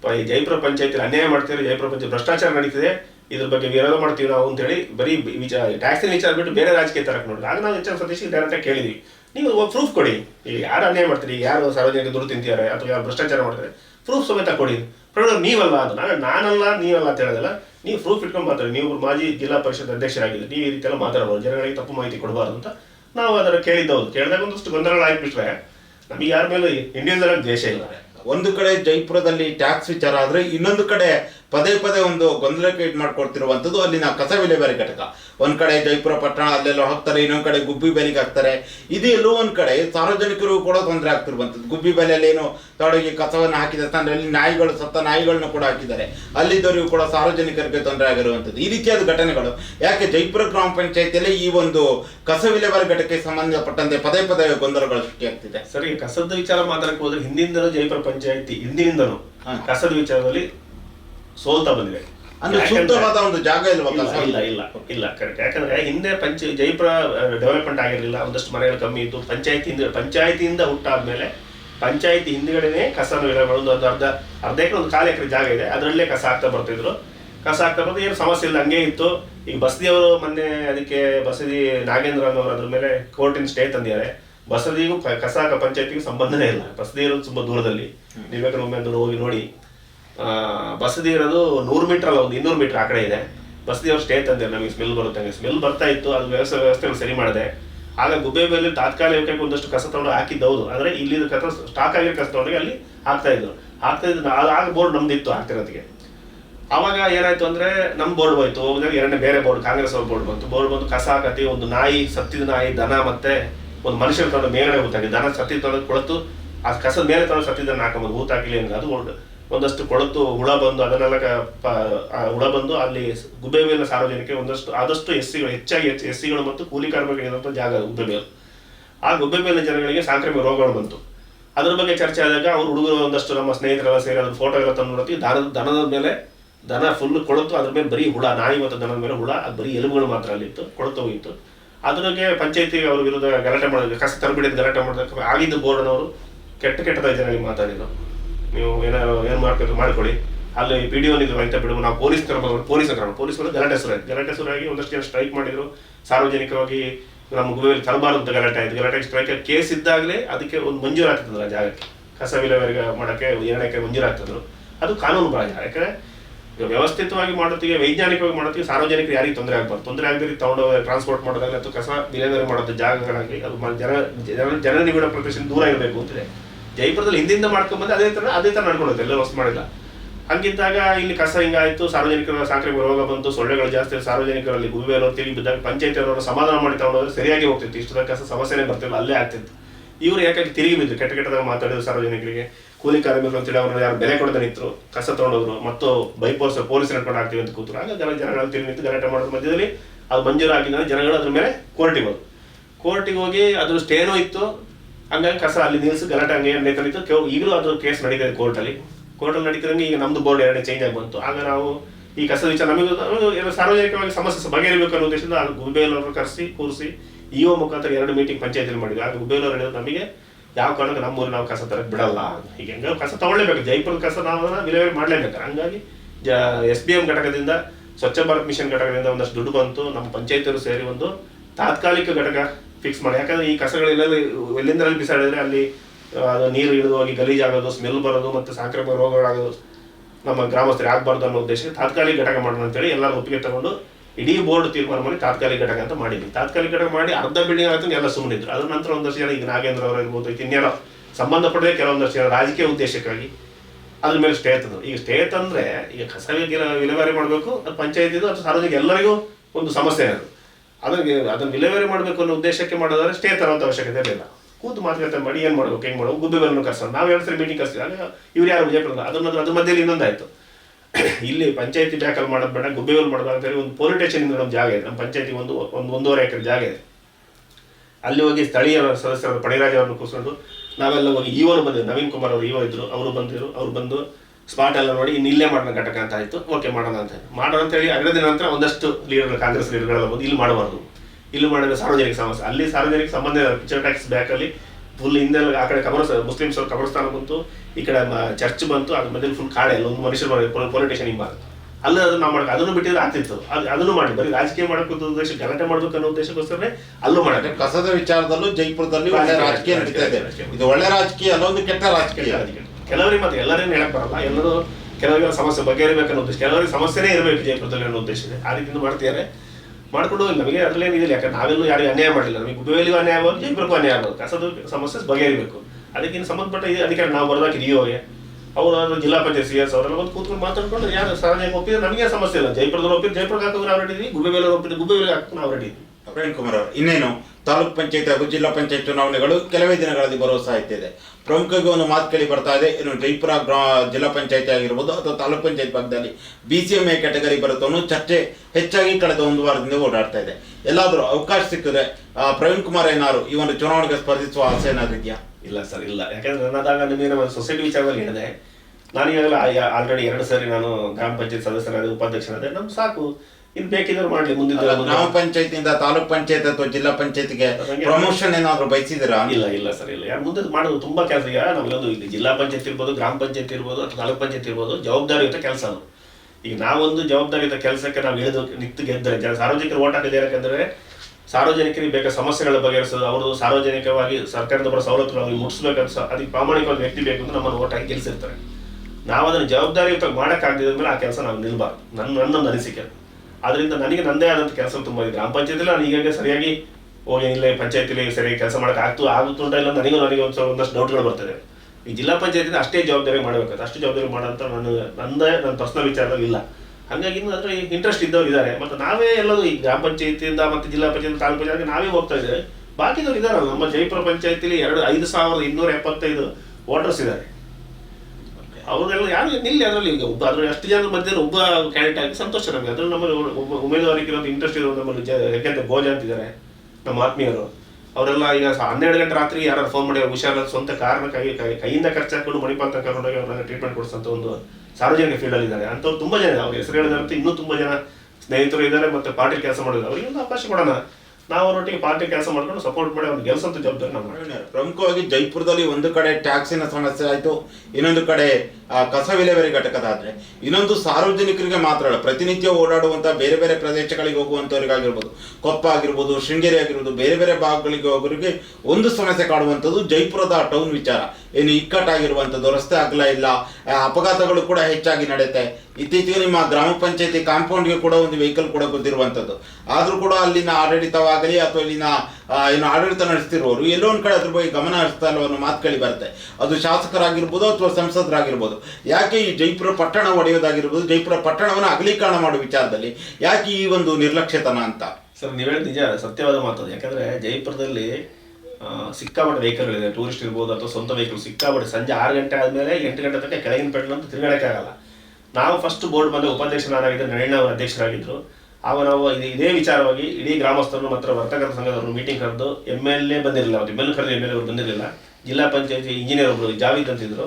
ಜೈಪುರ ಈ ಜಯಪುರ ಪಂಚಾಯತಿ ಅನ್ಯಾಯ ಮಾಡ್ತಿದ್ದಾರೆ ಜೈಪುರ ಪಂಚಾಯತ್ ಭ್ರಷ್ಟಾಚಾರ ನಡೀತಿದೆ ಇದ್ರ ಬಗ್ಗೆ ವಿರೋಧ ಮಾಡ್ತೀವಿ ನಾವು ಅಂತೇಳಿ ಬರೀ ಬಿ- ವಿಚಾರ ಟ್ಯಾಕ್ಸಿನ ವಿಚಾರ ಬಿಟ್ಟು ಬೇರೆ ರಾಜಕೀಯ ತರಕ್ ನೋಡಿದ್ರೆ. ಆಗ ನಾವು ಎಚ್ ಎಂ ಸತೀಶ್ ಡೈರೆಕ್ಟ್ ಆಗಿ ಕೇಳಿದ್ವಿ. ನೀವು ಪ್ರೂಫ್ ಕೊಡಿ. ಈಗ ಯಾರು ಅನ್ಯಾಯ ಮಾಡ್ತೀರಿ? ಯಾರು ಸಾರ್ವಜನಿಕ ದುಡ್ಡು ತಿಂತಿದ್ದಾರೆ ಅಥವಾ ಯಾರು ಭ್ರಷ್ಟಾಚಾರ ಮಾಡ್ತಾರೆ? ಪ್ರೂಫ್ ಸಮೇತ ಕೊಡಿ. ಪ್ರವೀಣ್ ನೀವಲ್ಲ ಅದು? ನಾನು ನಾನಲ್ಲ ನೀವಲ್ಲ ಅಂತ ಹೇಳೋದಲ್ಲ. ನೀವು ಪ್ರೂಫ್ ಇಟ್ಕೊಂಡು ಮಾತಾಡಿ ನೀವು ಮಾಜಿ ಜಿಲ್ಲಾ ಪರಿಷತ್ ಅಧ್ಯಕ್ಷರಾಗಿದ್ದರೆ ನೀವು ಈ ರೀತಿ ಎಲ್ಲ ಮಾತಾಡಬಾರ್ದು ಜನಗಳಿಗೆ ತಪ್ಪು ಮಾಹಿತಿ ಕೊಡಬಾರ್ದು ಅಂತ ನಾವು ಅದರ ಕೇಳಿದ್ದವ್ರು ಕೇಳಿದಾಗ ಒಂದಷ್ಟು ಗೊಂದಲಗಳು ಆಗಿಬಿಟ್ರೆ ನಮಗೆ ಯಾರ ಮೇಲೆ ಇಂಡಿವಿಜುವಲ್ ಆಗಿ ದ್ವೇಷ ಇಲ್ಲ. ಒಂದು ಕಡೆ ಜೈಪುರದಲ್ಲಿ ಟ್ಯಾಕ್ಸ್ ವಿಚಾರ ಆದರೆ ಇನ್ನೊಂದು ಕಡೆ ಪದೇ ಪದೇ ಒಂದು ಗೊಂದಲಕ್ಕೆ ಇದು ಮಾಡ್ಕೊಡ್ತಿರುವಂಥದ್ದು ಅಲ್ಲಿನ ಕಸ ವಿಲೇವಾರಿ ಘಟಕ. ಒಂದ್ ಕಡೆ ಜೈಪುರ ಪಟ್ಟಣ ಅಲ್ಲೆಲ್ಲ ಹಾಕ್ತಾರೆ ಇನ್ನೊಂದ್ ಕಡೆ ಗುಬ್ಬಿ ಬೆಲೆಗೆ ಹಾಕ್ತಾರೆ. ಇದು ಎಲ್ಲೋ ಒಂದ್ ಕಡೆ ಸಾರ್ವಜನಿಕರು ಕೂಡ ತೊಂದರೆ ಆಗ್ತಿರುವಂತದ್ದು ಗುಬ್ಬಿ ಬೆಲೆಯಲ್ಲಿ ಏನು ತೊಡಗಿ ಕಸವನ್ನು ಹಾಕಿದ ಅಲ್ಲಿ ನಾಯಿಗಳು ಸತ್ತ ನಾಯಿಗಳನ್ನ ಕೂಡ ಹಾಕಿದ್ದಾರೆ. ಅಲ್ಲಿದ್ದವರಿಗೂ ಕೂಡ ಸಾರ್ವಜನಿಕರಿಗೆ ತೊಂದರೆ ಆಗಿರುವಂತದ್ದು ಈ ರೀತಿಯಾದ ಘಟನೆಗಳು. ಯಾಕೆ ಜೈಪುರ ಗ್ರಾಮ ಪಂಚಾಯತಿಯಲ್ಲಿ ಈ ಒಂದು ಕಸ ವಿಲೇವಾರಿ ಘಟಕಕ್ಕೆ ಸಂಬಂಧಪಟ್ಟಂತೆ ಪದೇ ಪದೇ ಗೊಂದಲಗಳು ಸೃಷ್ಟಿಯಾಗ್ತಿದೆ ಸರಿ ಕಸದ ವಿಚಾರ ಮಾತಾಡಕ್ಕೆ ಹೋದ್ರೆ ಹಿಂದಿಂದಲೂ ಜೈಪುರ ಪಂಚಾಯತಿ ಹಿಂದಿನಿಂದಲೂ. ಕಸದ ವಿಚಾರದಲ್ಲಿ ಸೋಲ್ತಾ ಬಂದಿದೆ. ಅಂದ್ರೆ ಸೂಕ್ತವಾದ ಒಂದು ಜಾಗ ಇಲ್ವಾ ಇಲ್ಲ ಇಲ್ಲ ಇಲ್ಲ ಕರೆಕ್ಟ್ ಯಾಕಂದ್ರೆ ಹಿಂದೆ ಪಂಚ ಜೈಪುರ ಡೆವಲಪ್ಮೆಂಟ್ ಆಗಿರಲಿಲ್ಲ ಒಂದಷ್ಟು ಮನೆಗಳು ಕಮ್ಮಿ ಇತ್ತು. ಪಂಚಾಯತಿ ಹಿಂದೆ ಪಂಚಾಯತಿಯಿಂದ ಹುಟ್ಟಾದ್ಮೇಲೆ ಪಂಚಾಯತಿ ಹಿಂದ್ಗಡೆನೆ ಕಸನ ಮಾಡೋದು ಒಂದು ಅರ್ಧ ಅರ್ಧ ಎಕರೆ ಒಂದು ಕಾಲು ಎಕರೆ ಜಾಗ ಇದೆ. ಅದರಲ್ಲೇ ಕಸ ಹಾಕ್ತಾ ಬರ್ತಿದ್ರು. ಕಸ ಆಗ್ತಾ ಬರ್ತಾ ಏನು ಸಮಸ್ಯೆ ಇಲ್ಲ ಹಂಗೆ ಇತ್ತು. ಈಗ ಬಸದಿಯವರು ಮೊನ್ನೆ ಅದಕ್ಕೆ ಬಸದಿ ನಾಗೇಂದ್ರ ಅನ್ನೋರು ಅದ್ರ ಮೇಲೆ ಕೋರ್ಟಿನ ಸ್ಟೇ ತಂದಿದ್ದಾರೆ. ಬಸದಿಗೂ ಕಸ ಪಂಚಾಯತಿಗೂ ಸಂಬಂಧನೇ ಇಲ್ಲ. ಬಸದಿ ಇರೋದು ತುಂಬಾ ದೂರದಲ್ಲಿ. ನೀವೇ ಒಮ್ಮೆ ಹೋಗಿ ನೋಡಿ. ಬಸದಿ ಇರೋದು ನೂರು ಮೀಟರ್ ಅಲ್ಲ, ಒಂದು ಇನ್ನೂರು ಮೀಟರ್ ಆ ಕಡೆ ಇದೆ. ಬಸದಿ ಅವ್ರು ಸ್ಟೇ ತಂದೆ ನಮಗೆ ಸ್ಮೆಲ್ ಬರುತ್ತೆ ಸ್ಮೆಲ್ ಬರ್ತಾ ಇತ್ತು, ಅದು ವ್ಯವಸ್ಥೆ ವ್ಯವಸ್ಥೆಗಳು ಸರಿ ಮಾಡಿದೆ. ಆಗ ಗುಬ್ಬೆ ಮೇಲೆ ತಾತ್ಕಾಲಿಕ ಒಂದಷ್ಟು ಕಸ ತೊಗೊಂಡು ಹಾಕಿದ್ದು ಹೌದು ಅಂದ್ರೆ ಇಲ್ಲಿ ಕಸ ಸ್ಟಾಕ್ ಆಗಿರೋ ಕಸ ತಗೊಂಡೋಗಿ ಅಲ್ಲಿ ಹಾಕ್ತಾ ಇದ್ರು. ಹಾಕ್ತಾ ಇದ್ದು ಆಗ ಬೋರ್ಡ್ ನಮ್ದಿತ್ತು ಹಾಕ್ತಿರೋದಕ್ಕೆ. ಅವಾಗ ಏನಾಯ್ತು ಅಂದ್ರೆ ನಮ್ಮ ಬೋರ್ಡ್ ಹೋಯ್ತು. ಎರಡನೇ ಬೇರೆ ಬೋರ್ಡ್ ಕಾಂಗ್ರೆಸ್ ಅವ್ರ ಬೋರ್ಡ್ ಬಂತು. ಬೋರ್ಡ್ ಬಂದು ಕಸ ಹಾಕತಿ, ಒಂದು ನಾಯಿ, ಸತ್ತಿದ ನಾಯಿ, ದನ ಮತ್ತೆ ಒಂದು ಮನುಷ್ಯನ ತಗೊಂಡು ಮೇಲ್ಗಡೆ ಊತಾಕಿ ದನ ಸತ್ತಿದ ತೊಗೊಂಡು ಕೊಳತು, ಆ ಕಸದ ಮೇಲೆ ತೊಗೊಂಡು ಸತ್ತಿದ್ದನ್ನು ಹಾಕೊಂಬಂದು ಊತಾಕಿಲಿ ಅಂದ್ರೆ ಅದು ಒಂದು ಒಂದಷ್ಟು ಕೊಳತು ಹುಳ ಬಂದು ಅದನ್ನೆಲ್ಲ ಹುಳ ಬಂದು ಅಲ್ಲಿ ಗುಬ್ಬೆ ಮೇಲಿನ ಸಾರ್ವಜನಿಕರಿಗೆ ಒಂದಷ್ಟು, ಆದಷ್ಟು ಎಸ್ ಸಿಗಳು ಹೆಚ್ಚಾಗಿ ಎಸ್ ಸಿಗಳು ಮತ್ತು ಕೂಲಿ ಕಾರ್ಮಿಕರಿಗಿರುವಂಥ ಜಾಗ ಗುಬ್ಬೆ ಮೇಲೆ ಆ ಗುಬ್ಬೆ ಮೇಲಿನ ಜನಗಳಿಗೆ ಸಾಂಕ್ರಾಮಿಕ ರೋಗಗಳು ಬಂತು. ಅದ್ರ ಬಗ್ಗೆ ಚರ್ಚೆ ಆದಾಗ ಅವ್ರು ಹುಡುಗರು ಒಂದಷ್ಟು ನಮ್ಮ ಸ್ನೇಹಿತರೆಲ್ಲ ಸೇರಿ ಅದ್ರ ಫೋಟೋ ಎಲ್ಲ ತಂದು ನೋಡ್ತೀವಿ. ದನದ ದನದ ಮೇಲೆ ದನ ಫುಲ್ ಕೊಳತು, ಅದ್ರ ಮೇಲೆ ಬರೀ ಹುಳ, ನಾಯಿ ಮತ್ತು ದನದ ಮೇಲೆ ಹುಳ, ಅದು ಬರೀ ಎಲುಬುಗಳು ಮಾತ್ರ ಅಲ್ಲಿತ್ತು ಕೊಳತು ಹೋಗಿತ್ತು. ಅದ್ರಿಗೆ ಪಂಚಾಯತಿ ಅವ್ರ ವಿರುದ್ಧ ಗಲಾಟೆ ಮಾಡಿದ್ರು. ಕಸ ತರಬಿಡಿದ ಗಲಾಟೆ ಮಾಡಿದಾಗ ಆಗಿದ್ದ ಬೋರ್ಡ್ನವರು ಕೆಟ್ಟ ಕೆಟ್ಟದಾಗಿ ಜನರಿಗೆ ಮಾತಾಡಿದ್ರು. ನೀವು ಏನಾದ್ರು ಏನು ಮಾಡ್ಕೊಂಡು ಮಾಡ್ಕೊಳ್ಳಿ. ಅಲ್ಲಿ ಪಿ ಡಿ ಒಂದು ರೈತ ಬಿಡು. ನಾವು ಪೊಲೀಸ್ ತರಬಹುದು ಪೊಲೀಸ್ ಕ್ರಮ ಪೊಲೀಸರು ಗಲಾಟೆ ಸುರ ಗಲಾಟೆ ಆಗಿ ಒಂದಷ್ಟು ಜನ ಸ್ಟ್ರೈಕ್ ಮಾಡಿದ್ರು. ಸಾರ್ವಜನಿಕವಾಗಿ ನಮ್ಮ ಗುಬೇಲಿ ತರಬಾರದು ಅಂತ ಗಲಾಟೆ ಆಯ್ತು. ಗಲಾಟೆ ಸ್ಟ್ರೈಕ್ ಕೇಸ್ ಇದ್ದಾಗಲೇ ಅದಕ್ಕೆ ಒಂದು ಮಂಜೂರು ಆ ಜಾಗಕ್ಕೆ. ಕಸ ವಿಲೇವಾರಿಗೆ ಮಾಡೋಕ್ಕೆ ಎರಡಕ್ಕೆ ಮಂಜೂರಾಗ್ತಿದ್ರು ಅದು ಕಾನೂನು ಬಾಹಿರ ಯಾಕಂದ್ರೆ ವ್ಯವಸ್ಥಿತವಾಗಿ ಮಾಡೋತ್ತಿಗೆ ವೈಜ್ಞಾನಿಕವಾಗಿ ಮಾಡೋತ್ತಿಗೆ ಸಾರ್ವಜನಿಕರು ಯಾರಿಗೆ ತೊಂದರೆ ಆಗ್ಬಾರ್ದು. ತೊಂದರೆ ಆಗದಿರಿ ತಗೊಂಡು ಟ್ರಾನ್ಸ್ಪೋರ್ಟ್ ಮಾಡೋದಾಗಲಿ ಅಥವಾ ಕಸ ವಿಲೇವಾರಿ ಮಾಡೋದು ಜಾಗಗಳಾಗಲಿ, ಅದು ಜನ ಜನ ಜನನಿಬಿಡ ಪ್ರದೇಶದಿಂದ ದೂರ ಇರಬೇಕು ಅಂತಿದೆ. ಜೈಪುರದಲ್ಲಿ ಹಿಂದಿಂದ ಮಾಡ್ಕೊಂಡ್ಬಂದು ಅದೇ ತರ ಅದೇ ತರ ನಡ್ಕೊಂಡು ಎಲ್ಲರೂ ವಸ್ತು ಮಾಡಿಲ್ಲ. ಹಂಗಿದ್ದಾಗ ಇಲ್ಲಿ ಕಸ ಹಿಂಗಾಯ್ತು, ಸಾರ್ವಜನಿಕರ ಸಾಂಕ್ರಾಮಿಕ ರೋಗ ಬಂತು, ಸೊಳ್ಳೆಗಳು ಜಾಸ್ತಿ ಸಾರ್ವಜನಿಕರಲ್ಲಿ ಗುರುವೇರು ತಿರುಗಿ ಬಿದ್ದಾಗ ಪಂಚಾಯತ್ ಅವರನ್ನು ಸಮಾಧಾನ ಮಾಡಿ ತಗೊಂಡೋದ್ರೆ ಸರಿಯಾಗಿ ಹೋಗ್ತಿತ್ತು. ಇಷ್ಟದ ಕಸ ಸಮಸ್ಯೆನೇ ಬರ್ತಿಲ್ಲ ಅಲ್ಲೇ ಆಗ್ತಿತ್ತು. ಇವರು ಯಾಕಾಗಿ ತಿರುಗಿ ಬಿದ್ದು ಕೆಟ್ಟ ಕೆಟ್ಟದಾಗ ಮಾತಾಡಿದ್ರು ಸಾರ್ವಜನಿಕರಿಗೆ. ಕೂಲಿ ಕಾರ್ಮಿಕರು ಅಂತೇಳಿ ಅವ್ರನ್ನ ಯಾರು ಬೆಲೆ ಕೊಡದೆ ಕಸ ತಗೊಂಡೋದ್ರು ಮತ್ತು ಬೈಪೋರ್ಸ್ ಪೊಲೀಸ್ ನಡ್ಕೊಂಡು ಆಗ್ತೀವಿ ಅಂತ ಕೂತರು. ಆಗ ಜನ ಜನಗಳು ತಿರುಗಿ ನಿಂತು ಗಲಾಟೆ ಮಾಡೋದ್ರ ಮಧ್ಯದಲ್ಲಿ ಅದು ಮಂಜೂರಾಗಿದ್ದಾರೆ ಜನಗಳು ಅದ್ರ ಮೇಲೆ ಕೋರ್ಟಿಗೆ ಹೋದ್ರು. ಕೋರ್ಟಿಗೆ ಹೋಗಿ ಅದ್ರ ಸ್ಟೇನೂ ಇತ್ತು. ಹಂಗಾಗಿ ಕಸ ಅಲ್ಲಿ ನಿಲ್ಲಿಸಿ ಗಲಾಟೆ ಹಂಗೆ ನಡೀತಾ ಇತ್ತು ಈಗಲೂ ಅದು ಕೇಸ್ ನಡೀತಾ ಕೋರ್ಟಲ್ಲಿ ಕೋರ್ಟಲ್ಲಿ ನಡೀತಿರಂಗೆ ಈಗ ನಮ್ದು ಬೋರ್ಡ್ ಎರಡನೇ ಚೇಂಜ್ ಆಗಿ ಬಂತು. ಆಗ ನಾವು ಈ ಕಸದ ವಿಚಾರ ನಮಗೆ ಸಾರ್ವಜನಿಕವಾಗಿ ಸಮಸ್ಯೆ ಬಗೆಹರಿಬೇಕು ಅನ್ನೋ ಉದ್ದೇಶದಿಂದ ಅದು ಗುಬೇಲವ್ರನ್ನ ಕರೆಸಿ, ಕೂರಿಸಿ ಇಒ ಮುಖಾಂತರ ಎರಡು ಮೀಟಿಂಗ್ ಪಂಚಾಯತಿಯಲ್ಲಿ ಮಾಡಿದ್ವಿ. ಆಗ ಗುಬೇಲವ್ರು ಹೇಳಿದ್ರು, ನಮಗೆ ಯಾವ ಕಾರಣಕ್ಕೆ ನಮ್ಮೂರು ನಾವು ಕಸ ತರಕ್ಕೆ ಬಿಡಲ್ಲ. ಹೀಗೆ ಹಂಗಾಗಿ ಕಸ ತಗೊಳ್ಳೇಬೇಕು. ಜೈಪುರ ಕಸ ನಾವು ವಿಲೇವೇ ವಿಲೇವಾರಿ ಮಾಡಲೇಬೇಕು. ಹಂಗಾಗಿ ಜ ಎಸ್ ಬಿ ಎಂ ಘಟಕದಿಂದ, ಸ್ವಚ್ಛ ಭಾರತ್ ಮಿಷನ್ ಘಟಕದಿಂದ ಒಂದಷ್ಟು ದುಡ್ಡು ಬಂತು. ನಮ್ಮ ಪಂಚಾಯತಿಯರು ಸೇರಿ ಒಂದು ತಾತ್ಕಾಲಿಕ ಘಟಕ ಫಿಕ್ಸ್ ಮಾಡಿ. ಯಾಕಂದ್ರೆ ಈ ಕಸಗಳೆಲ್ಲ ಎಲ್ಲಿಂದರಲ್ಲಿ ಬಿಸಾಡಿದ್ರೆ ಅಲ್ಲಿ ಅದು ನೀರು ಇಳಿದು ಹೋಗಿ ಗಲೀಜಾಗೋದು ಸ್ಮೆಲ್ ಬರೋದು ಮತ್ತು ಸಾಂಕ್ರಾಮಿಕ ರೋಗಗಳಾಗೋದು ನಮ್ಮ ಗ್ರಾಮಸ್ಥರಿಗೆ ಆಗಬಾರ್ದು ಅನ್ನೋ ಉದ್ದೇಶ ತಾತ್ಕಾಲಿಕ ಘಟಕ ಮಾಡೋಣ ಅಂತೇಳಿ ಎಲ್ಲರೂ ಒಪ್ಪಿಗೆ ತಗೊಂಡು ಇಡೀ ಬೋರ್ಡ್ ತೀರ್ಮಾನ ಮಾಡಿ ತಾತ್ಕಾಲಿಕ ಘಟಕ ಅಂತ ಮಾಡಿದ್ವಿ. ತಾತ್ಕಾಲಿಕ ಘಟಕ ಮಾಡಿ ಅರ್ಧ ಬಿಲ್ಡಿಂಗ್ ಆಯ್ತು ಎಲ್ಲ ಸುಮ್ಮನಿದ್ರು ಅದ್ರ ನಂತರ ಒಂದಷ್ಟು ಜನ ಈಗ ನಾಗೇಂದ್ರ ಅವರು ಇರ್ಬೋದು ಇನ್ನೆಲ್ಲ ಇನ್ಯಾರೋ ಸಂಬಂಧಪಟ್ಟರೆ ಕೆಲವೊಂದಷ್ಟು ಜನ ರಾಜಕೀಯ ಉದ್ದೇಶಕ್ಕಾಗಿ ಅದ್ರ ಮೇಲೆ ಸ್ಟೇ ತಂದ್ರು ಈಗ ಸ್ಟೇ ಅಂದ್ರೆ ಈಗ ಕಸ ವಿಲ- ವಿಲೇವಾರಿ ಮಾಡಬೇಕು, ಅದು ಪಂಚಾಯತಿದು ಅದು ಸಾರ್ವಜನಿಕ ಎಲ್ಲರಿಗೂ ಒಂದು ಸಮಸ್ಯೆ ಅದು. ಅದಕ್ಕೆ ಅದನ್ನು ವಿಲೇವಾರಿ ಮಾಡಬೇಕು ಅನ್ನೋ ಉದ್ದೇಶಕ್ಕೆ ಮಾಡೋದಾದ್ರೆ ಸ್ಟೇ ತರೋಂಥ ಅವಶ್ಯಕತೆ ಇರಲಿಲ್ಲ. ಕೂತು ಮಾತುಕತೆ ಮಾಡಿ, ಏನು ಮಾಡ್ಬೇಕು, ಹೆಂಗ್ ಮಾಡೋದು ಗುಬ್ಬಿಗಳನ್ನು ಕರ್ಸೋದು ನಾವು ಸರಿ ಮೀಟಿಂಗ್ ಕರ್ಸ್ತೀವಿ ಆಗ ಇವ್ರು ಯಾರು ವಿಜಯಪುರದ ಅದನ್ನ ಅದ್ರ ಮಧ್ಯದಲ್ಲಿ ಇನ್ನೊಂದಾಯ್ತು. ಇಲ್ಲಿ ಪಂಚಾಯತಿ ಬ್ಯಾಕಲ್ಲಿ ಮಾಡೋದು ಬೇಡ, ಗುಬ್ಬಿಗಳು ಮಾಡೋದು ಅಂತ ಹೇಳಿ ಒಂದು ಪೊಲೀಸ್ ಸ್ಟೇಷನ್ ಇಂದ ನಮ್ಮ ಜಾಗ ಇದೆ. ನಮ್ಮ ಪಂಚಾಯತಿ ಒಂದು ಒಂದು, ಒಂದೂವರೆ ಎಕರೆ ಜಾಗ ಇದೆ. ಅಲ್ಲಿ ಹೋಗಿ ಸ್ಥಳೀಯ ಸದಸ್ಯರಾದ ಪಣಿರಾಜ್ ಅವರನ್ನು ಕೂರಿಸ್ಕೊಂಡು ನಾವೆಲ್ಲ ಹೋಗಿ ಇವನು ಬಂದಿದ್ರು ನವೀನ್ ಕುಮಾರ್ ಅವರು ಇವ ಇದ್ರು ಅವರು ಬಂದಿದ್ರು, ಅವ್ರು ಬಂದು ಸ್ಪಾಟ್ ಎಲ್ಲ ನೋಡಿ ಇನ್ನು ಇಲ್ಲೇ ಮಾಡೋಣ ಘಟಕ ಅಂತ ಆಯಿತು. ಓಕೆ ಮಾಡೋಣ ಅಂತ ಮಾಡೋಣ ಅಂತ ಹೇಳಿ ದಿನ ನಂತರ ಒಂದಷ್ಟು ಲೀಡರ್ ಕಾಂಗ್ರೆಸ್ ಲೀಡರ್ಗಳೆಲ್ಲ ಬಂದು ಇಲ್ಲಿ ಮಾಡಬಾರ್ದು. ಇಲ್ಲಿ ಮಾಡಿದ್ರೆ ಸಾರ್ವಜನಿಕ ಸಮಸ್ಯೆ. ಅಲ್ಲಿ ಸಾರ್ವಜನಿಕ ಸಂಬಂಧ ಪಿಕ್ಚರ್ ಟ್ಯಾಕ್ಸ್ ಬ್ಯಾಕಲ್ಲಿ ಫುಲ್ ಹಿಂದೆ ಆ ಕಡೆ ಕಬರ್ಸ್ ಮುಸ್ಲಿಮ್ಸ್ ಅವ್ರ ಕಬರಸ್ಥಾನ ಬಂತು ಈ ಕಡೆ ಚರ್ಚ್ ಬಂತು ಅದ್ರ ಮಧ್ಯದಲ್ಲಿ ಫುಲ್ ಕಾಡೆ ಒಂದು ಮನುಷ್ಯರು ಪೊಲೀಸ್ ಹಿಂಗೆ ಹಿಂಗೆ ಅಲ್ಲ ಅದನ್ನ ನಾವು ಮಾಡಕ್ಕೆ ಅದನ್ನು ಬಿಟ್ಟಿದ್ರೆ ಆಗ್ತಿತ್ತು. ಅದು ಅದನ್ನು ಮಾಡಿ. ಬರೀ ರಾಜಕೀಯ ಮಾಡಕ್ಕೆ ಉದ್ದೇಶ ಗಲಾಟೆ ಮಾಡಬೇಕು ಅನ್ನೋ ಉದ್ದೇಶಕ್ಕೋಸ್ಕರ ಅಲ್ಲೂ ಮಾಡಕ್ಕೆ ಕಸದ ವಿಚಾರದಲ್ಲೂ ಜೈಪುರದಲ್ಲಿ ಒಳ್ಳೆ ರಾಜಕೀಯ ನಡೀತಾ ಇದೆ. ಇದು ಒಳ್ಳೆ ರಾಜಕೀಯ ಅಲ್ಲೊಂದು ಕೆಟ್ಟ ರಾಜಕೀಯ. ಕೆಲವರಿಗೆ ಮತ್ತೆ ಎಲ್ಲರೇನು ಹೇಳಕ್ ಬರಲ್ಲ. ಎಲ್ಲರೂ ಕೆಲವರಿಗೆ ಸಮಸ್ಯೆ ಬಗೆಹರಿಬೇಕನ್ನೋ ಉದ್ದೇಶ, ಕೆಲವರಿಗೆ ಸಮಸ್ಯೆನೇ ಇರಬೇಕು ಜಯಪುರದಲ್ಲಿ ಅನ್ನೋ ಉದ್ದೇಶ ಇದೆ. ಆ ರೀತಿಯಿಂದ ಮಾಡ್ತಿದ್ದಾರೆ. ಮಾಡ್ಕೊಂಡು ನಮಗೆ ಅದ್ರಲ್ಲಿ ಏನಿದೆ ಯಾಕಂದ್ರೆ ನಾವೆಲ್ಲೂ ಯಾರಿಗೂ ಅನ್ಯಾಯ ಮಾಡಿಲ್ಲ. ನಮಗೆ ಗುಬ್ಬೆಯಲ್ಲಿಗೂ ಅನ್ಯಾಯ ಆಗೋದು ಜಯಪುರಕ್ಕೂ ಅನ್ಯಾಯ ಆಗೋದು. ಕಸದ ಸಮಸ್ಯೆ ಬಗೆಹರಿಬೇಕು. ಅದಕ್ಕಿಂತ ಸಂಬಂಧಪಟ್ಟ ಅಧಿಕಾರಿ ನಾವು ಬರೋದಕ್ಕೆ ಇಒಗೆ ಅವರು ಜಿಲ್ಲಾ ಪಂಚಾಯತ್ ಸಿ ಎಸ್ ಅವರೆಲ್ಲ ಬಂದು ಕೂತ್ಕೊಂಡು ಮಾತಾಡ್ಕೊಂಡು ಯಾರು ಸಾರ್ವಜನಿಕ ಒಪ್ಪಿದ್ರೆ ನಮಗೆ ಸಮಸ್ಯೆ ಇಲ್ಲ. ಜೈಪುರದಲ್ಲಿ ಒಪ್ಪಿದ್ರೆ ಜಯಪುರಕ್ಕೆ ಹಾಕೋದು ನಾವು ರೆಡಿ ಮೇಲೆ ಒಪ್ಪಿದ್ರೆ ಗುಬ್ಬೆಯಲ್ಲಿ ಹಾಕೋದು ನಾವು ರೆಡಿ ಪ್ರವೀಣ್ ಕುಮಾರ್ ಅವರು, ಇನ್ನೇನು? ತಾಲೂಕ್ ಪಂಚಾಯತ್ ಹಾಗೂ ಜಿಲ್ಲಾ ಪಂಚಾಯತ್ ಚುನಾವಣೆಗಳು ಕೆಲವೇ ದಿನಗಳಲ್ಲಿ ಬರುವ ಸಾಧ್ಯತೆ ಇದೆ. ಪ್ರಮುಖವಾಗಿ ಒಂದು ಮಾತು ಕೇಳಿ ಬರ್ತಾ ಇದೆ. ಇನ್ನು ಜೈಪುರ ಗ್ರಾ, ಜಿಲ್ಲಾ ಪಂಚಾಯತಿ ಆಗಿರ್ಬೋದು ಅಥವಾ ತಾಲೂಕ್ ಪಂಚಾಯತ್ ಭಾಗದಲ್ಲಿ B C M A category ಬರುತ್ತೋ ಚರ್ಚೆ ಹೆಚ್ಚಾಗಿ ಕಳೆದ ಒಂದು ವಾರದಿಂದ ಓಡಾಡ್ತಾ ಇದೆ. ಎಲ್ಲಾದರೂ ಅವಕಾಶ ಸಿಕ್ಕಿದ್ರೆ ಪ್ರವೀಣ್ ಕುಮಾರ್ ಏನಾದ್ರು ಈ ಒಂದು ಚುನಾವಣೆಗೆ ಸ್ಪರ್ಧಿಸುವ ಆಸೆ ಏನಾದ್ರು ಇಲ್ಲ ಸರ್, ಇಲ್ಲ. ಯಾಕಂದ್ರೆ ನನ್ನದಾಗ ನಿಮಗೆ ನಮ್ಮ ಸೊಸೈಟಿ ವಿಚಾರದಲ್ಲಿ ಹೇಳಿದೆ. ನಾನು ಈಗಾಗಲೇ ಆಲ್ರೆಡಿ ಎರಡು ಸಾರಿ ನಾನು ಗ್ರಾಮ ಪಂಚಾಯತ್ ಸದಸ್ಯರಾದ, ಉಪಾಧ್ಯಕ್ಷರಾದೆ, ನಮ್ಗೆ ಸಾಕು. ಇನ್ನು ಬೇಕಿದ್ರೆ ಮಾಡ್ಲಿ ಮುಂದಿನ ಗ್ರಾಮ ಪಂಚಾಯತಿಯಿಂದ ತಾಲೂಕ್ ಪಂಚಾಯತ್ ಅಥವಾ ಜಿಲ್ಲಾ ಪಂಚಾಯತ್ಗೆ ಪ್ರಮೋಷನ್ ಏನಾದ್ರು ಬಯಸಿದಿರಾ ಇಲ್ಲ ಇಲ್ಲ ಸರ್ ಇಲ್ಲ. ಯಾರು ಮುಂದೆ ಮಾಡೋದು ತುಂಬಾ ಕೆಲಸ. ಈಗ ನಮಗೊಂದು ಈಗ ಜಿಲ್ಲಾ ಪಂಚಾಯತ್ ಇರ್ಬೋದು ಗ್ರಾಮ ಪಂಚಾಯತ್ ಇರ್ಬೋದು ಅಥವಾ ತಾಲೂಕ್ ಪಂಚಾಯತ್ ಇರ್ಬೋದು ಜವಾಬ್ದಾರಿಯುತ ಕೆಲಸ ಅದು. ಈಗ ನಾವೊಂದು ಜವಾಬ್ದಾರಿಯುತ ಕೆಲಸಕ್ಕೆ ನಾವು ಇಳಿದು ನಿಂತು ಗೆದ್ದರೆ ಜನ ಸಾರ್ವಜನಿಕರು ಓಟ್ ಹಾಕಿದ್ದಾರೆ ಯಾಕಂದ್ರೆ ಸಾರ್ವಜನಿಕರಿಗೆ ಬೇಕಾದ ಸಮಸ್ಯೆಗಳ ಬಗೆಹರಿಸೋದು ಅವರು ಸಾರ್ವಜನಿಕವಾಗಿ ಸರ್ಕಾರದ ಬರೋ ಸವಲತ್ತುಗಳು ಅವ್ರಿಗೆ ಮುಟ್ಟಿಸ್ಬೇಕಂತ ಸ- ಅದಕ್ಕೆ ಪ್ರಾಮಾಣಿಕವಾದ ವ್ಯಕ್ತಿ ಬೇಕು ಅಂತ ನಮ್ಮನ್ನು ಓಟ್ ಹಾಕಿ ಗೆಲ್ಸಿರ್ತಾರೆ. ನಾವು ಅದನ್ನು ಜವಾಬ್ದಾರಿಯುತ ಮಾಡೋಕ್ಕಾಗದಿದ್ದ ಮೇಲೆ ಆ ಕೆಲಸ ನಾವು ನಿಲ್ಬಾರ್ದು. ನನ್ನ ನನ್ನೊಂದು ಅನಿಸಿಕೆ. ಅದು. ಅದರಿಂದ ನನಗೆ ನಂದೇ ಆದಂಥ ಕೆಲಸ ತುಂಬ ಇದೆ. ಗ್ರಾಮ ಪಂಚಾಯತಿಲಿ ನಾನು ಈಗಾಗಲೇ ಸರಿಯಾಗಿ ಹೋಗಿ ಇಲ್ಲ ಪಂಚಾಯತಿಲಿ ಸರಿಯಾಗಿ ಕೆಲಸ ಮಾಡೋಕೆ ಆಗ್ತು ಆಗುತ್ತುಂಟ ಇಲ್ಲ, ನನಗೂ, ನನಗೆ ಒಂದು ಒಂದಷ್ಟು ಡೌಟ್ಗಳು ಬರ್ತದೆ. ಈ ಜಿಲ್ಲಾ ಪಂಚಾಯತಿನ ಅಷ್ಟೇ ಜವಾಬ್ದಾರಿ ಮಾಡಬೇಕು. ಅಷ್ಟು ಜವಾಬ್ದಾರಿ ಮಾಡೋಂಥ ನಾನು, ನಂದೇ, ನನ್ನ ಪ್ರಶ್ನೆ ವಿಚಾರದಲ್ಲಿ ಇಲ್ಲ. ಹಾಗಾಗಿ ಇನ್ನು ಅದ್ರ ಇಂಟ್ರೆಸ್ಟ್ ಇದ್ದವ್ರು ಇದ್ದಾರೆ ಮತ್ತು ನಾವೇ ಎಲ್ಲರೂ ಈ ಗ್ರಾಮ ಪಂಚಾಯತಿಯಿಂದ ಮತ್ತು ಜಿಲ್ಲಾ ಪಂಚಾಯತ್, ತಾಲೂಕು ಪಂಚಾಯತ್ ನಾವೇ ಹೋಗ್ತಾ ಇದ್ದೇವೆ. ಬಾಕಿದವ್ರು ಇದ್ದಾರೆ ನಮ್ಮ ಜೈಪುರ ಪಂಚಾಯತಿಲಿ ಎರಡು, ಐದು ಸಾವಿರದ ಇನ್ನೂರ ಎಪ್ಪತ್ತೈದು ವೋಟರ್ಸ್ ಇದ್ದಾರೆ. ಅವರೆಲ್ಲ ಯಾರು ನಿಲ್ಲಿ ಅದರಲ್ಲಿ ಈಗ ಒಬ್ಬ ಅದ್ರ ಅಷ್ಟು ಜನ ಮಧ್ಯೆ ಒಬ್ಬ ಕ್ಯಾಂಡಿಡೇಟ್ ಆಗಿ ಸಂತೋಷ ನಮಗೆ. ಅದ್ರಲ್ಲಿ ನಮ್ಮಲ್ಲಿ ಒಬ್ಬ ಉಮೇದುವಾರಿಕೆ ಒಂದು ಇಂಟ್ರೆಸ್ಟ್ ಇರೋ ನಮ್ಮಲ್ಲಿ ಯಾಕೆಂದ್ರೆ ಭೋಜ ಅಂತಿದ್ದಾರೆ, ನಮ್ಮ ಆತ್ಮೀಯರು. ಅವರೆಲ್ಲ ಈಗ ಹನ್ನೆರಡು ಗಂಟೆ ರಾತ್ರಿ ಯಾರು ಫೋನ್ ಮಾಡಿ ಹುಷಾರ ಸ್ವಂತ ಕಾರಣಕ್ಕಾಗಿ ಕೈ ಕೈಯಿಂದ ಖರ್ಚು ಹಾಕೊಂಡು ಮಣಿಪಾಲ್ ತನಕ ಕರ್ಕೊಂಡೋಗಿ ಅವ್ರನ್ನ ಟ್ರೀಟ್ಮೆಂಟ್ ಕೊಡಿಸಂತ ಒಂದು ಸಾರ್ವಜನಿಕ ಫೀಲ್ಡಲ್ಲಿ ಇದ್ದಾರೆ. ಅಂಥವ್ರು ತುಂಬ ಜನ, ಅವ್ರ ಹೆಸರು ಹೇಳಿದಂತೆ ಇನ್ನೂ ತುಂಬ ಜನ ಸ್ನೇಹಿತರು ಇದ್ದಾರೆ ಮತ್ತು ಪಾರ್ಟಿ ಕೆಲಸ ಮಾಡಿದ್ದಾರೆ ಅವರಿಗೆ ಒಂದು ಅವಕಾಶ ಕೊಡೋಣ. ನಾವು ಅವರೊಟ್ಟಿಗೆ ಪಾರ್ಟಿ ಕೆಲಸ ಮಾಡ್ಕೊಂಡು ಸಪೋರ್ಟ್ ಮಾಡಿ ಅವ್ನು ಗೆಲ್ಸಂತ ಜವಾಬ್ದಾರಿ ಮಾಡ್ತೀವಿ. ಪ್ರಮುಖವಾಗಿ ಜೈಪುರದಲ್ಲಿ ಒಂದು ಕಡೆ ಟ್ಯಾಕ್ಸಿನ ಸಮಸ್ಯೆ ಆಯಿತು, ಇನ್ನೊಂದು ಕಡೆ ಕಸ ವಿಲೇವಾರಿ ಘಟಕದಾದ್ರೆ. ಇನ್ನೊಂದು ಸಾರ್ವಜನಿಕರಿಗೆ ಮಾತ್ರ ಅಲ್ಲ, ಪ್ರತಿನಿತ್ಯ ಓಡಾಡುವಂಥ ಬೇರೆ ಬೇರೆ ಪ್ರದೇಶಗಳಿಗೆ ಹೋಗುವಂತವರಿಗಾಗಿರ್ಬೋದು, ಕೊಪ್ಪ ಆಗಿರ್ಬೋದು, ಶೃಂಗೇರಿ ಆಗಿರ್ಬೋದು, ಬೇರೆ ಬೇರೆ ಭಾಗಗಳಿಗೆ ಹೋಗೋರಿಗೆ ಒಂದು ಸಮಸ್ಯೆ ಕಾಡುವಂಥದ್ದು ಜೈಪುರದ ಟೌನ್ ವಿಚಾರ. ಏನು ಇಕ್ಕಟ್ಟಾಗಿರುವಂಥದ್ದು ರಸ್ತೆ ಅಗಲ ಇಲ್ಲ ಅಪಘಾತಗಳು ಕೂಡ ಹೆಚ್ಚಾಗಿ ನಡೆಯುತ್ತೆ. ಇತ್ತೀಚೆಗೆ ನಿಮ್ಮ ಗ್ರಾಮ ಪಂಚಾಯತಿ ಕಾಂಪೌಂಡ್ಗೆ ಕೂಡ ಒಂದು ವೆಹಿಕಲ್ ಕೂಡ ಗೊತ್ತಿರುವಂಥದ್ದು ಆದರೂ ಕೂಡ ಅಲ್ಲಿನ ಆಡಳಿತವಾಗಲಿ ಅಥವಾ ಇಲ್ಲಿನ ಏನು ಆಡಳಿತ ನಡೆಸ್ತಿರುವವರು, ಎಲ್ಲೋ ಒಂದು ಕಡೆ ಅದ್ರ ಬಗ್ಗೆ ಗಮನ ಹರಿಸ್ತಾ ಇಲ್ಲ ಅನ್ನೋ ಮಾತು ಬರುತ್ತೆ. ಅದು ಶಾಸಕರಾಗಿರ್ಬೋದು ಅಥವಾ ಸಂಸದರಾಗಿರ್ಬೋದು. ಯಾಕೆ ಈ ಜೈಪುರ ಪಟ್ಟಣ ಒಡೆಯೋದಾಗಿರ್ಬೋದು, ಜೈಪುರ ಪಟ್ಟಣವನ್ನು ಅಗಲೀಕರಣ ಮಾಡುವ ವಿಚಾರದಲ್ಲಿ, ಯಾಕೆ ಈ ಒಂದು ನಿರ್ಲಕ್ಷ್ಯತನ ಅಂತ? ಸರ್, ನೀವು ಹೇಳಿದ ನಿಜ, ಸತ್ಯವಾದ ಮಾತು ಯಾಕಂದ್ರೆ ಜೈಪುರದಲ್ಲಿ ಸಿಕ್ಕಾಪಟ್ಟೆ ವೆಹಿಕಲ್ಗಳಿದೆ ಟೂರಿಸ್ಟ್ ಇರ್ಬೋದು ಅಥವಾ ಸ್ವಂತ ವೆಹಿಕಲ್ ಸಿಕ್ಕಾಬಟ್ಟೆ ಸಂಜೆ ಆರು ಗಂಟೆ ಆದಮೇಲೆ ಎಂಟು ಗಂಟೆ ತನಕ ಕೆಳಗಿನ ಪೆಟ್ರೋಲ್ ಅಂತ ತಿರುಗಾಡಕ್ಕೆ ಆಗಲ್ಲ. ನಾವು ಫಸ್ಟ್ ಬೋರ್ಡ್ ಬಂದ ಉಪಾಧ್ಯಕ್ಷ ನಾನಾಗಿದ್ದೆ ನಳಿನ ಅವರು ಅಧ್ಯಕ್ಷರಾಗಿದ್ದರು ಆಗ ನಾವು ಇದು ಇದೇ ವಿಚಾರವಾಗಿ ಇಡೀ ಗ್ರಾಮಸ್ಥರು ಮಾತ್ರ ವರ್ತಕರ ಸಂಘದವರು ಮೀಟಿಂಗ್ ಕರೆದು ಎಂ ಎಲ್ ಎ ಬಂದಿರಲಿಲ್ಲ. ಅವ್ರು ಎಂ ಎಲ್ ಕರೆದು ಎಂ ಎಲ್ ಅವರು ಬಂದಿರಲಿಲ್ಲ. ಜಿಲ್ಲಾ ಪಂಚಾಯತಿ ಇಂಜಿನಿಯರ್ ಒಬ್ಬರು ಜಾವೀದ್ ಅಂತಿದ್ರು.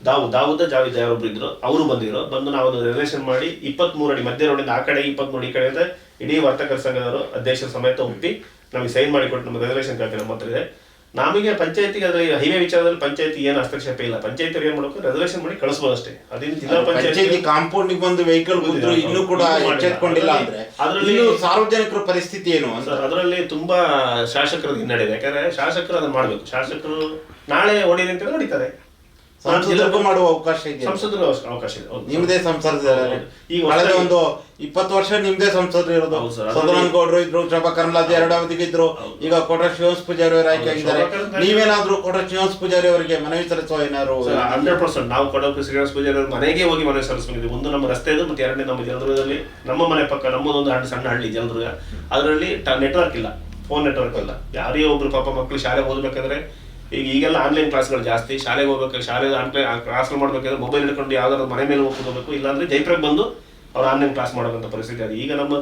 ದಾವು ದಾವುದ ಜಾವಿದ್ ಯಾರೊಬ್ರು ಇದ್ರು. ಅವರು ಬಂದಿದ್ರು. ಬಂದು ನಾವು ರಿಲೇಷನ್ ಮಾಡಿ ಇಪ್ಪತ್ಮೂರು ಅಡಿ ಮಧ್ಯ ರೋಡಿಂದ ಆ ಕಡೆ, ಇಪ್ಪತ್ಮೂರು ಈ ಕಡೆ ಇಡೀ ವರ್ತಕರ ಸಂಘದವರು ಅಧ್ಯಕ್ಷರ ಸಮೇತ ಒಪ್ಪಿ ನಮಗೆ ಸೈನ್ ಮಾಡಿ ಕೊಟ್ಟು ನಮ್ಮ ರೆಸಲ್ಯೂಷನ್ ಕಾಪಿ ನಮ್ಮ ಹತ್ರ ಇದೆ. ನಮಗೆ ಪಂಚಾಯತಿಗೆ ಅದ್ರ ಹೈವೇ ವಿಚಾರದಲ್ಲಿ ಪಂಚಾಯತಿ ಏನು ಹಸ್ತಕ್ಷೇಪ ಇಲ್ಲ. ಪಂಚಾಯತಿ ಏನ್ ಮಾಡಬೇಕು? ರೆಸರ್ವೇಷನ್ ಮಾಡಿ ಕಳಿಸ್ಬೋದು ಅಷ್ಟೇ. ಅದೇನು ಜಿಲ್ಲಾ ಪಂಚಾಯತಿ ಕಾಂಪೌಂಡ್ ಬಂದು ವೆಹಿಕಲ್ ಇನ್ನೂ ಕೂಡ ಎಚ್ಚೆತ್ಕೊಂಡಿಲ್ಲ ಅಂದ್ರೆ ಅದ್ರಲ್ಲಿ- ಸಾರ್ವಜನಿಕರ ಪರಿಸ್ಥಿತಿ ಏನು ಸರ್ ಅದರಲ್ಲಿ ತುಂಬಾ ಶಾಸಕರದ ಹಿನ್ನಡೆ ಇದೆ. ಯಾಕಂದ್ರೆ ಶಾಸಕರು ಅದನ್ನ ಮಾಡ್ಬೇಕು. ಶಾಸಕರು ನಾಳೆ ಹೊಡೀರಿ ಅಂತ ಹೊಡಿತಾರೆ. ಮಾಡುವ ಅವಕಾಶ ಇದೆ ಸಂಸದರು ಅವಕಾಶ ಇದೆ. ಹೌದು. ನಿಮ್ದೇ ಸಂಸದರಿದ್ದಾರೆ ಈಗ ಕಳೆದ ಹೊಸದಾಗಿ- ಒಂದು ಇಪ್ಪತ್ತು ವರ್ಷ ನಿಮ್ದೇ ಸಂಸದರು ಇರೋದು. ಹೌದು ಸರ್, ಸದಾನಂದ ಗೌಡರು ಇದ್ರು ಶೋಭಾ ಕರಂದ್ಲಾಜೆ ಎರಡು ಅವಧಿಗೆ ಇದ್ರು. ಈಗ ಕೋಟ ಶ್ರೀನಿವಾಸ ಪೂಜಾರಿ ಅವರು ಆಯ್ಕೆ ಆಗಿದ್ದಾರೆ ಶೋಭಾ ಕರಂದ್ಲಾಜೆ- ನೀವೇನಾದ್ರೂ ಕೋಟ ಪೂಜಾರಿ ಅವರಿಗೆ ಮನವಿ ಸಲ್ಲಿಸುವ ಏನಾದ್ರು ಹಂಡ್ರೆಡ್ ಪರ್ಸೆಂಟ್ ನಾವು ಕೊಡೋಕೆ ಶ್ರೀನಿವಾಸ ಪೂಜಾರಿ ಅವ್ರ ಮನೆಗೆ ಹೋಗಿ ಮನೆ ಸಲ್ಲಿಸ್ಕೊಂಡಿದ್ವಿ ಒಂದು ನಮ್ಮ ರಸ್ತೆ ಇದು ಮತ್ತೆ ಎರಡನೇ ನಮ್ಮ ಜಲದುರ್ಗದಲ್ಲಿ. ನಮ್ಮ ಮನೆ ಪಕ್ಕ ನಮ್ಮದೊಂದು ಹಣ್ಣು ಸಣ್ಣ ಹಳ್ಳಿ ಜಲದುರ್ಗ. ಅದರಲ್ಲಿ ನೆಟ್ವರ್ಕ್ ಇಲ್ಲ. ಫೋನ್ ನೆಟ್ವರ್ಕ್ ಇಲ್ಲ. ಯಾರೇ ಒಬ್ರು ಪಾಪ ಮಕ್ಕಳು ಶಾಲೆಗೆ ಓದಬೇಕಾದ್ರೆ ಈಗ ಈಗೆಲ್ಲ ಆನ್ಲೈನ್ ಕ್ಲಾಸ್ಗಳು ಜಾಸ್ತಿ. ಶಾಲೆಗೆ ಹೋಗ್ಬೇಕು ಶಾಲೆ ಆನ್ಲೈನ್ ಕ್ಲಾಸ್ಗಳು ಮಾಡಬೇಕಾದ್ರೆ ಮೊಬೈಲ್ ಹಿಡ್ಕೊಂಡು ಯಾವ್ದಾದ್ರು ಮನೆ ಮೇಲೆ ಹೋಗ್ಕೋಬೇಕು ಇಲ್ಲಾಂದ್ರೆ ಜೈಪುರಕ್ಕೆ ಬಂದು ಅವ್ರು ಆನ್ಲೈನ್ ಕ್ಲಾಸ್ ಮಾಡೋದಂತ ಪರಿಸ್ಥಿತಿ ಅದು. ಈಗ ನಮ್ಮ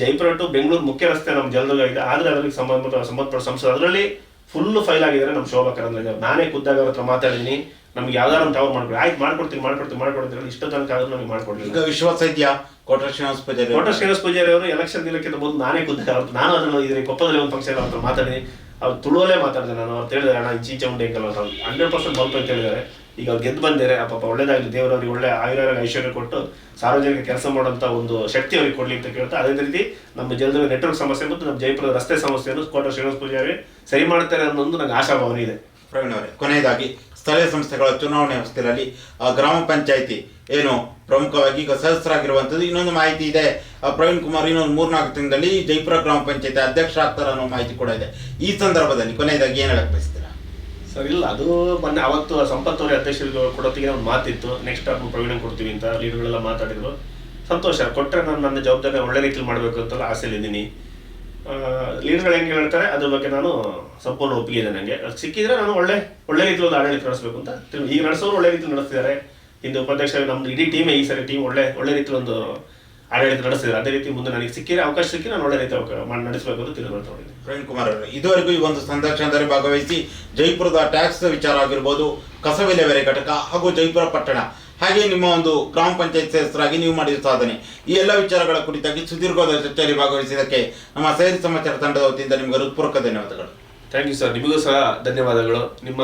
ಜೈಪುರ ಟು ಬೆಂಗಳೂರು ಮುಖ್ಯ ರಸ್ತೆ ನಮ್ಮ ಜಲದುರ್ಗ ಇದೆ. ಆದರೆ ಅದರಲ್ಲಿ ಸಂಬಂಧಪಟ್ಟ ಸಂಬಂಧಪಟ್ಟ ಸಂಸ್ಥೆ ಅದರಲ್ಲಿ ಫುಲ್ ಫೈಲ್ ಆಗಿದ್ದಾರೆ ನಮ್ಮ ಶೋಭಾ ಕರಂದ್ಲಾಜೆ. ನಾನೇ ಖುದ್ದಾಗ ಅವ್ರ ಹತ್ರ ಮಾತಾಡಿದ್ದೀನಿ ನಮ್ಗೆ ಯಾವ್ದಾರು ಒಂದು ಟವರ್ ಮಾಡ್ಕೊಡಿ. ಆಯ್ತು ಮಾಡ್ಕೊಡ್ತೀನಿ ಮಾಡ್ಕೊಡ್ತೀನಿ ಮಾಡ್ಕೊಡ್ತೀನಿ ಇಷ್ಟ ತನಕ ಆದ್ರೂ ನಮಗೆ ಮಾಡ್ಕೊಡ್ಲಿಲ್ಲ. ಈಗ ವಿಶ್ವಾಸ ಇದೆಯಾ? ಕೋಟ ಶ್ರೀನಿವಾಸ ಪೂಜಾರಿ ಕೋಟ? ಶ್ರೀನಿವಾಸ ಪೂಜಾರಿ ಅವರು ಎಲೆಕ್ಷನ್ ದಿನಕ್ಕಿಂತ ಮೊದಲು ನಾನೇ ಖುದ್ದಾಗ ನಾನು ಅದನ್ನು ಇದ್ರೆ ಕೊಪ್ಪದಲ್ಲಿ ಒಂದು ಫಂಕ್ಷನ್ ಅವ್ರ ಹತ್ರ ಮಾತಾಡಿದ್ದೀನಿ ಅವ್ರು ತುಳುವಲ್ಲೇ ಮಾತಾಡಿದೆ ನಾನು, ಅವ್ರು ಹೇಳಿದ್ರೆ, ಅಣ್ಣ ಇಂಚೀಚೆ ಉಂಡೆ ಅಂಕಲ್ ಅಂತ. ಹಂಡ್ರೆಡ್ ಪರ್ಸೆಂಟ್ ಬಲ್ಪ್ ಅಂತ ಹೇಳಿದ್ದಾರೆ ಈಗ ಅವ್ರು ಗೆದ್ದು ಬಂದಿದ್ದಾರೆ, ಆ ಪಾಪ ಒಳ್ಳೇದಾಗಲಿ ದೇವರವ್ರಿಗೆ ಒಳ್ಳೆ ಆಯುರ್ವೇದ ಐಶ್ವರ್ಯ ಕೊಟ್ಟು ಸಾರ್ವಜನಿಕ ಕೆಲಸ ಮಾಡುವಂಥ ಒಂದು ಶಕ್ತಿ ಅವ್ರಿಗೆ ಕೊಡಲಿ ಅಂತ ಕೇಳ್ತಾ, ಅದೇ ರೀತಿ ನಮ್ಮ ಜಲದ ನೆಟ್ವರ್ಕ್ ಸಮಸ್ಯೆ ಮತ್ತು ನಮ್ಮ ಜೈಪುರದ ರಸ್ತೆ ಸಮಸ್ಯೆಯನ್ನು ಕೋಟ ಶ್ರೀನಿವಾಸ ಪೂಜಾರಿ ಸರಿ ಮಾಡ್ತಾರೆ ಅನ್ನೋದು ನನಗೆ ನಂಗೆ ಆಶಾಭಾವನೆ ಇದೆ. ಪ್ರವೀಣ್ ಅವರೇ, ಕೊನೆಯದಾಗಿ ಸ್ಥಳೀಯ ಸಂಸ್ಥೆಗಳ ಚುನಾವಣೆ ವ್ಯವಸ್ಥೆಯಲ್ಲಿ ಗ್ರಾಮ ಪಂಚಾಯಿತಿ ಏನು ಪ್ರಮುಖವಾಗಿ ಈಗ ಸದಸ್ಯರಾಗಿರುವಂಥದ್ದು ಇನ್ನೊಂದು ಮಾಹಿತಿ ಇದೆ. ಪ್ರವೀಣ್ ಕುಮಾರ್ ಇನ್ನೊಂದು ಮೂರ್ನಾಲ್ಕು ತಿಂಗಳಲ್ಲಿ ಜೈಪುರ ಗ್ರಾಮ ಪಂಚಾಯಿತಿ ಅಧ್ಯಕ್ಷ ಆಗ್ತಾರೆ ಅನ್ನೋ ಮಾಹಿತಿ ಕೂಡ ಇದೆ. ಈ ಸಂದರ್ಭದಲ್ಲಿ ಕೊನೆಯದಾಗಿ ಏನು ಹೇಳಕ್ ಬಯಸ್ತೀರಾ? ಸರ್, ಇಲ್ಲ, ಅದು ಮೊನ್ನೆ ಅವತ್ತು ಸಂಪತ್ ಅವರ ಅಧ್ಯಕ್ಷರಿಗೆ ಕೊಡೋತ್ತಿಗೆ ಒಂದು ಮಾತಿತ್ತು. ನೆಕ್ಸ್ಟ್ ಟರ್ಮ್ ಪ್ರವೀಣ ಕೊಡ್ತೀವಿ ಅಂತ ಲೀಡರ್ಗಳೆಲ್ಲ ಮಾತಾಡಿದ್ರು. ಸಂತೋಷ ಕೊಟ್ಟರೆ ನಾನು ನನ್ನ ಜವಾಬ್ದಾರಿ ಒಳ್ಳೆ ರೀತಿಯಲ್ಲಿ ಮಾಡಬೇಕು ಅಂತೆಲ್ಲ ಆಸೆಯಲ್ಲಿದ್ದೀನಿ ಲೀಡರ್ಗಳು ಹೆಂಗೆ ಹೇಳ್ತಾರೆ? ಅದ್ರ ಬಗ್ಗೆ ನಾನು ಸಂಪೂರ್ಣ ಒಪ್ಪಿಗೆ ಇದೆ ನನಗೆ ಸಿಕ್ಕಿದ್ರೆ ನಾನು ಒಳ್ಳೆ ಒಳ್ಳೆ ರೀತಿಯಲ್ಲಿ ಒಂದು ಆಡಳಿತ ನಡೆಸಬೇಕು ಅಂತ ಈಗ ನಡೆಸೋರು ಒಳ್ಳೆ ರೀತಿ ನಡೆಸ್ತಿದ್ದಾರೆ. ಹಿಂದೆ ಉಪಾಧ್ಯಕ್ಷ ನಮ್ದು ಇಡೀ ಟೀಮೇ ಈ ಸರಿ ಟೀಮ್ ಒಳ್ಳೆ ಒಳ್ಳೆ ರೀತಿ ಒಂದು ಆಡಳಿತ ನಡೆಸಿದ್ರು ಅದೇ ರೀತಿ ಮುಂದೆ ನನಗೆ ಸಿಕ್ಕಿರೋ ಅವಕಾಶ ಸಿಕ್ಕಿ ನಾನು ಒಳ್ಳೆ ರೀತಿ ನಡೆಸಬೇಕು ಅಂತ ತಗೊಂಡಿದ್ದೀನಿ ಪ್ರವೀಣ್ ಕುಮಾರ್ ಅವರು, ಇದುವರೆಗೂ ಈ ಒಂದು ಸಂದರ್ಶನದಲ್ಲಿ ಭಾಗವಹಿಸಿ ಜೈಪುರದ ಟ್ಯಾಕ್ಸ್ ವಿಚಾರ ಆಗಿರ್ಬೋದು ಕಸ ವಿಲೇವಾರಿ ಘಟಕ ಹಾಗೂ ಜೈಪುರ ಪಟ್ಟಣ, ಹಾಗೆ ನಿಮ್ಮ ಒಂದು ಗ್ರಾಮ ಪಂಚಾಯತ್ ಸದಸ್ಯರಾಗಿ ನೀವು ಮಾಡಿದ ಸಾಧನೆ. ಈ ಎಲ್ಲ ವಿಚಾರಗಳ ಕುರಿತಾಗಿ ಸುದೀರ್ಘವಾದ ಚರ್ಚೆಯಲ್ಲಿ ಭಾಗವಹಿಸಿದ್ದಕ್ಕೆ ನಮ್ಮ ಸೇರಿ ಸಮಾಚಾರ ತಂಡದ ವತಿಯಿಂದ ನಿಮಗೆ ಹೃತ್ಪೂರ್ವಕ ಧನ್ಯವಾದಗಳು. ಥ್ಯಾಂಕ್ ಯು ಸರ್ ನಿಮಗೂ ಸಹ ಧನ್ಯವಾದಗಳು. ನಿಮ್ಮ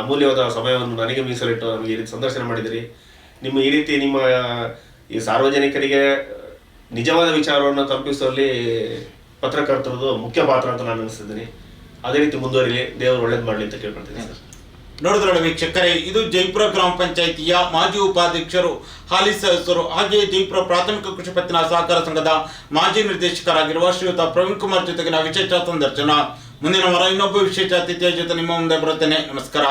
ಅಮೂಲ್ಯವಾದ ಸಮಯವನ್ನು ನನಗೆ ಮೀಸಲಿಟ್ಟು ನಮಗೆ ಈ ರೀತಿ ಸಂದರ್ಶನ ಮಾಡಿದಿರಿ. ನಿಮ್ಮ ಈ ರೀತಿ ನಿಮ್ಮ, ಈ ಸಾರ್ವಜನಿಕರಿಗೆ ನಿಜವಾದ ವಿಚಾರವನ್ನು ತಲುಪಿಸುವಲ್ಲಿ ಪತ್ರಕರ್ತರದ್ದು ಮುಖ್ಯ ಪಾತ್ರ ಅಂತ ನಾನು ಅನಿಸ್ತಿದ್ದೀನಿ ಅದೇ ರೀತಿ ಮುಂದುವರಿಲಿ. ದೇವರು ಒಳ್ಳೇದು ಮಾಡಲಿ ಅಂತ ಕೇಳ್ಕೊಳ್ತೀನಿ ಸರ್ ನೋಡಿದ್ರಲ್ಲ ವೀಕ್ಷಕರೇ ಇದು ಜೈಪುರ ಗ್ರಾಮ ಪಂಚಾಯಿತಿಯ ಮಾಜಿ ಉಪಾಧ್ಯಕ್ಷರು, ಹಾಲಿ ಸದಸ್ಯರು, ಹಾಗೆಯೇ ಜೈಪುರ ಪ್ರಾಥಮಿಕ ಕೃಷಿ ಪತ್ತಿನ ಸಹಕಾರ ಸಂಘದ ಮಾಜಿ ನಿರ್ದೇಶಕರಾಗಿರುವ ಶ್ರೀಯುತ ಪ್ರವೀಣ್ ಕುಮಾರ್ ಜೊತೆಗಿನ ವಿಶೇಷ ಸಂದರ್ಶನ. ಮುಂದಿನ ವಾರ ಇನ್ನೊಬ್ಬ ವಿಶೇಷ ಅತಿಥಿಯ ಜೊತೆ ನಿಮ್ಮ ಮುಂದೆ ಬರುತ್ತೇನೆ. ನಮಸ್ಕಾರ.